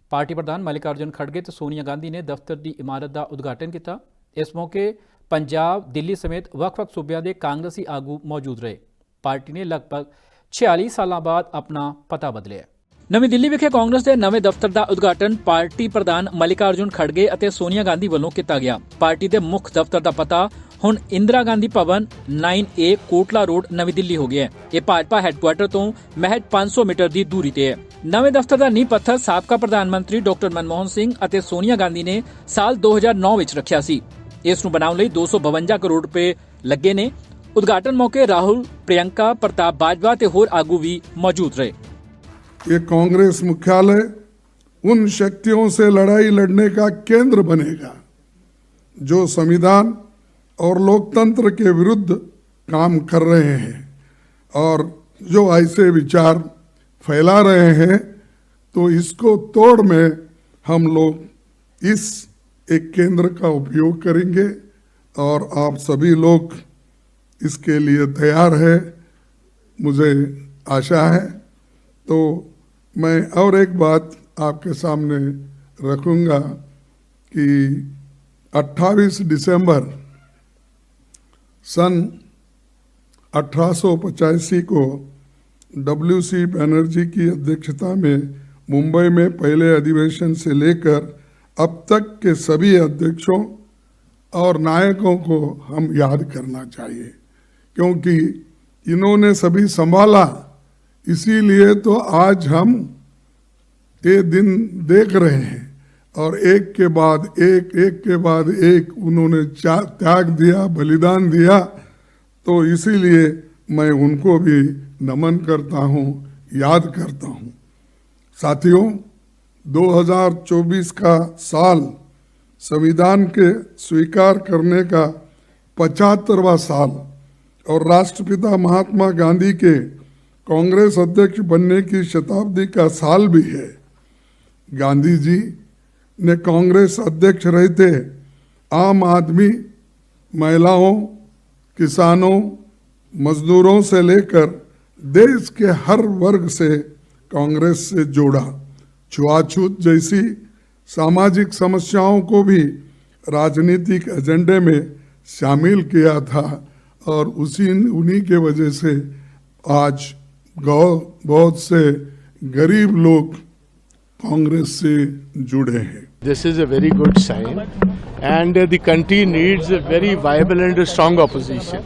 ਪਾਰਟੀ ਪ੍ਰਧਾਨ ਮਲਿਕਾਰਜੁਨ ਖੜਗੇ ਤੇ ਸੋਨੀਆ ਗਾਂਧੀ ਨੇ ਦਫ਼ਤਰ ਦੀ ਇਮਾਰਤ ਦਾ ਉਦਘਾਟਨ ਕੀਤਾ। ਇਸ ਮੌਕੇ ਪੰਜਾਬ, ਦਿੱਲੀ ਸਮੇਤ ਵੱਖ-ਵੱਖ ਸੂਬਿਆਂ ਦੇ ਕਾਂਗਰਸੀ ਆਗੂ ਮੌਜੂਦ ਰਹੇ। ਪਾਰਟੀ ਨੇ ਲਗਭਗ 46 ਸਾਲਾਂ ਬਾਅਦ ਆਪਣਾ ਪਤਾ ਬਦਲਿਆ। ਨਵੀਂ ਦਿੱਲੀ ਵਿਖੇ ਕਾਂਗਰਸ ਦੇ ਨਵੇਂ ਦਫ਼ਤਰ ਦਾ ਉਦਘਾਟਨ ਪਾਰਟੀ ਪ੍ਰਧਾਨ ਮਲਿਕਾਰਜੁਨ ਖੜਗੇ ਅਤੇ ਸੋਨੀਆ ਗਾਂਧੀ ਵੱਲੋਂ ਕੀਤਾ ਗਿਆ। ਪਾਰਟੀ ਦੇ ਮੁੱਖ ਦਫ਼ਤਰ ਦਾ ਪਤਾ ਹੁਣ ਇੰਦਰਾ ਗਾਂਧੀ ਭਵਨ 9A ਕੋਟਲਾ ਰੋਡ, ਨਵੀਂ ਦਿੱਲੀ ਹੋ ਗਿਆ ਹੈ। ਇਹ ਭਾਜਪਾ ਹੈੱਡਕੁਆਰਟਰ ਤੋਂ ਮਹਿਜ 500 ਮੀਟਰ ਦੀ ਦੂਰੀ ਤੇ ਹੈ। ਨਵੇਂ ਦਫ਼ਤਰ ਦਾ ਨੀਂਹ ਪੱਥਰ ਸਾਬਕਾ ਪ੍ਰਧਾਨ ਮੰਤਰੀ ਡਾਕਟਰ ਮਨਮੋਹਨ ਸਿੰਘ ਅਤੇ ਸੋਨੀਆ ਗਾਂਧੀ ਨੇ ਸਾਲ 2009 ਵਿੱਚ ਰੱਖਿਆ ਸੀ। ਇਸ ਨੂੰ ਬਣਾਉਣ ਲਈ 252 ਕਰੋੜ ਰੁਪਏ ਲੱਗੇ ਨੇ। ਉਦਘਾਟਨ ਮੌਕੇ ਰਾਹੁਲ, ਪ੍ਰਿਯੰਕਾ, ਪ੍ਰਤਾਪ ਬਾਜਵਾ ਤੇ ਹੋਰ ਆਗੂ ਵੀ ਮੌਜੂਦ ਰਹੇ।
ये कांग्रेस मुख्यालय उन शक्तियों से लड़ाई लड़ने का केंद्र बनेगा, जो संविधान और लोकतंत्र के विरुद्ध काम कर रहे हैं और जो ऐसे विचार फैला रहे हैं तो इसको तोड़ में हम लोग इस एक केंद्र का उपयोग करेंगे और आप सभी लोग इसके लिए तैयार है, मुझे आशा है। तो मैं और एक बात आपके सामने रखूँगा कि 28 दिसंबर सन 1885 को डब्ल्यू सी बनर्जी की अध्यक्षता में मुंबई में पहले अधिवेशन से लेकर अब तक के सभी अध्यक्षों और नायकों को हम याद करना चाहिए, क्योंकि इन्होंने सभी संभाला इसीलिए तो आज हम ये दिन देख रहे हैं और एक के बाद एक एक के बाद एक उन्होंने त्याग दिया, बलिदान दिया तो इसीलिए मैं उनको भी नमन करता हूँ, याद करता हूँ। साथियों 2024 का साल संविधान के स्वीकार करने का पचहत्तरवा साल और राष्ट्रपिता महात्मा गांधी के कांग्रेस अध्यक्ष बनने की शताब्दी का साल भी है। गांधी जी ने कांग्रेस अध्यक्ष रहते आम आदमी, महिलाओं, किसानों, मजदूरों से लेकर देश के हर वर्ग से कांग्रेस से जोड़ा। छुआछूत जैसी सामाजिक समस्याओं को भी राजनीतिक एजेंडे में शामिल किया था और उसी उन्हीं के वजह से आज गौ- बहुत से गरीब लोग कांग्रेस से जुड़े हैं
This is a very good sign, and uh, the country needs a very viable and strong opposition.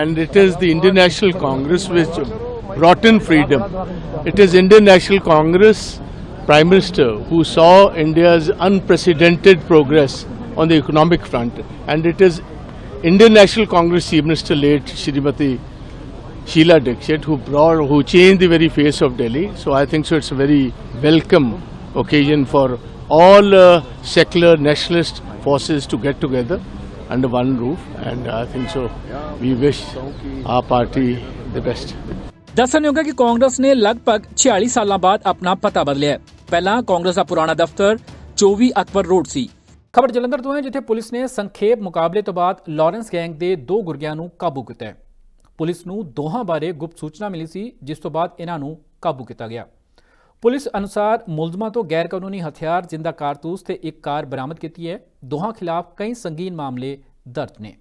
And it is the Indian National Congress which brought in freedom. It is Indian National Congress Prime Minister who saw India's unprecedented progress on the economic front, and it is Indian National Congress Chief Minister late Shrimati Sheila Dixit who brought who changed the very face of Delhi. So I think so it's a very welcome occasion for all uh, secular nationalist forces to get together under one roof and I think so we wish our party the best.
ਦੱਸਣਯੋਗ ਹੈ ਕਿ ਕਾਂਗਰਸ ਨੇ ਲਗਭਗ 46 ਸਾਲਾਂ ਬਾਅਦ ਆਪਣਾ ਪਤਾ ਬਦਲਿਆ। ਪਹਿਲਾਂ ਕਾਂਗਰਸ ਦਾ ਪੁਰਾਣਾ ਦਫ਼ਤਰ 24 ਅਕਬਰ ਰੋਡ ਸੀ ਖਬਰ ਜਲੰਧਰ ਤੋਂ ਹੈ ਜਿੱਥੇ ਪੁਲਿਸ ਨੇ ਸੰਖੇਪ ਮੁਕਾਬਲੇ ਤੋਂ ਬਾਅਦ ਲਾਰੈਂਸ ਗੈਂਗ ਦੇ ਦੋ ਗੁਰਗਿਆਂ ਨੂੰ ਕਾਬੂ ਕੀਤਾ ਹੈ ਪੁਲਿਸ ਨੂੰ ਦੋਹਾਂ ਬਾਰੇ ਗੁਪਤ ਸੂਚਨਾ ਮਿਲੀ ਸੀ, ਜਿਸ ਤੋਂ ਬਾਅਦ ਇਹਨਾਂ ਨੂੰ ਕਾਬੂ ਕੀਤਾ ਗਿਆ। ਪੁਲਿਸ ਅਨੁਸਾਰ ਮੁਲਜ਼ਮਾਂ ਤੋਂ ਗੈਰ ਕਾਨੂੰਨੀ ਹਥਿਆਰ, ਜਿੰਦਾ ਕਾਰਤੂਸ ਤੇ ਇੱਕ ਕਾਰ ਬਰਾਮਦ ਕੀਤੀ ਹੈ। ਦੋਹਾਂ ਖਿਲਾਫ ਕਈ ਸੰਗੀਨ ਮਾਮਲੇ ਦਰਜ ਨੇ।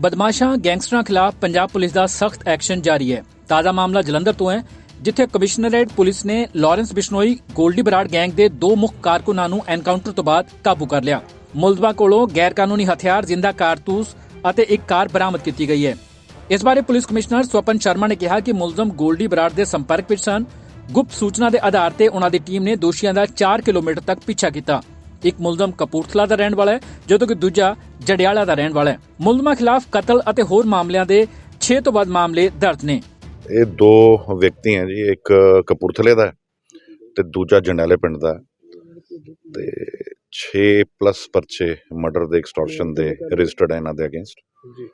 ਬਦਮਾਸ਼ਾਂ ਗੈਂਗਸਟਰਾਂ ਖਿਲਾਫ ਪੰਜਾਬ ਪੁਲਿਸ ਦਾ ਸਖਤ ਐਕਸ਼ਨ ਜਾਰੀ ਹੈ। ਤਾਜ਼ਾ ਮਾਮਲਾ ਜਲੰਧਰ ਤੋਂ ਹੈ, ਜਿੱਥੇ ਕਮਿਸ਼ਨਰੇਟ ਪੁਲਿਸ ਨੇ ਲਾਰੈਂਸ ਬਿਸ਼ਨੋਈ ਗੋਲਡੀ ਬਰਾੜ ਗੈਂਗ ਦੇ ਦੋ ਮੁੱਖ ਕਾਰਕੁਨਾਂ ਨੂੰ ਐਨਕਾਊਂਟਰ ਤੋਂ ਬਾਅਦ ਕਾਬੂ ਕਰ ਲਿਆ। ਮੁਲਜ਼ਮਾਂ ਕੋਲੋਂ ਗੈਰ ਕਾਨੂੰਨੀ ਹਥਿਆਰ, ਜਿੰਦਾ ਕਾਰਤੂਸ ਅਤੇ ਇੱਕ ਕਾਰ ਬਰਾਮਦ ਕੀਤੀ ਗਈ ਹੈ। ਇਸ ਬਾਰੇ ਪੁਲਿਸ ਕਮਿਸ਼ਨਰ ਸਵਪਨ ਸ਼ਰਮਾ ਨੇ ਕਿਹਾ ਕਿ ਮੁਲਜ਼ਮ ਗੋਲਡੀ ਬਰਾੜ ਦੇ ਸੰਪਰਕ ਵਿੱਚ ਸਨ। ਗੁਪਤ ਸੂਚਨਾ ਦੇ ਆਧਾਰ ਤੇ ਉਹਨਾਂ ਦੀ ਟੀਮ ਨੇ ਦੋਸ਼ੀਆਂ ਦਾ 4 ਕਿਲੋਮੀਟਰ ਤੱਕ ਪਿੱਛਾ ਕੀਤਾ। ਇੱਕ ਮੁਲਜ਼ਮ ਕਪੂਰਥਲਾ ਦਾ ਰਹਿਣ ਵਾਲਾ ਹੈ ਜਦੋਂ ਕਿ ਦੂਜਾ ਜੜਿਆਲਾ ਦਾ ਰਹਿਣ ਵਾਲਾ ਹੈ। ਮੁਲਜ਼ਮਾਂ ਖਿਲਾਫ ਕਤਲ ਅਤੇ ਹੋਰ ਮਾਮਲਿਆਂ ਦੇ 6 ਤੋਂ ਵੱਧ ਮਾਮਲੇ ਦਰਜ ਨੇ।
ਇਹ ਦੋ ਵਿਅਕਤੀ ਹੈ ਜੀ ਇੱਕ ਕਪੂਰਥਲੇ ਦਾ ਤੇ ਦੂਜਾ ਜੰਡਾਲੇ ਪਿੰਡ ਦਾ ਤੇ 6 ਪਲੱਸ ਪਰਚੇ ਮਰਡਰ ਦੇ ਐਕਸਟੋਰਸ਼ਨ ਦੇ ਰਜਿਸਟਰਡ ਹੈ ਇਹਨਾਂ ਦੇ ਅਗੇਂਸਟ
ਜੀ।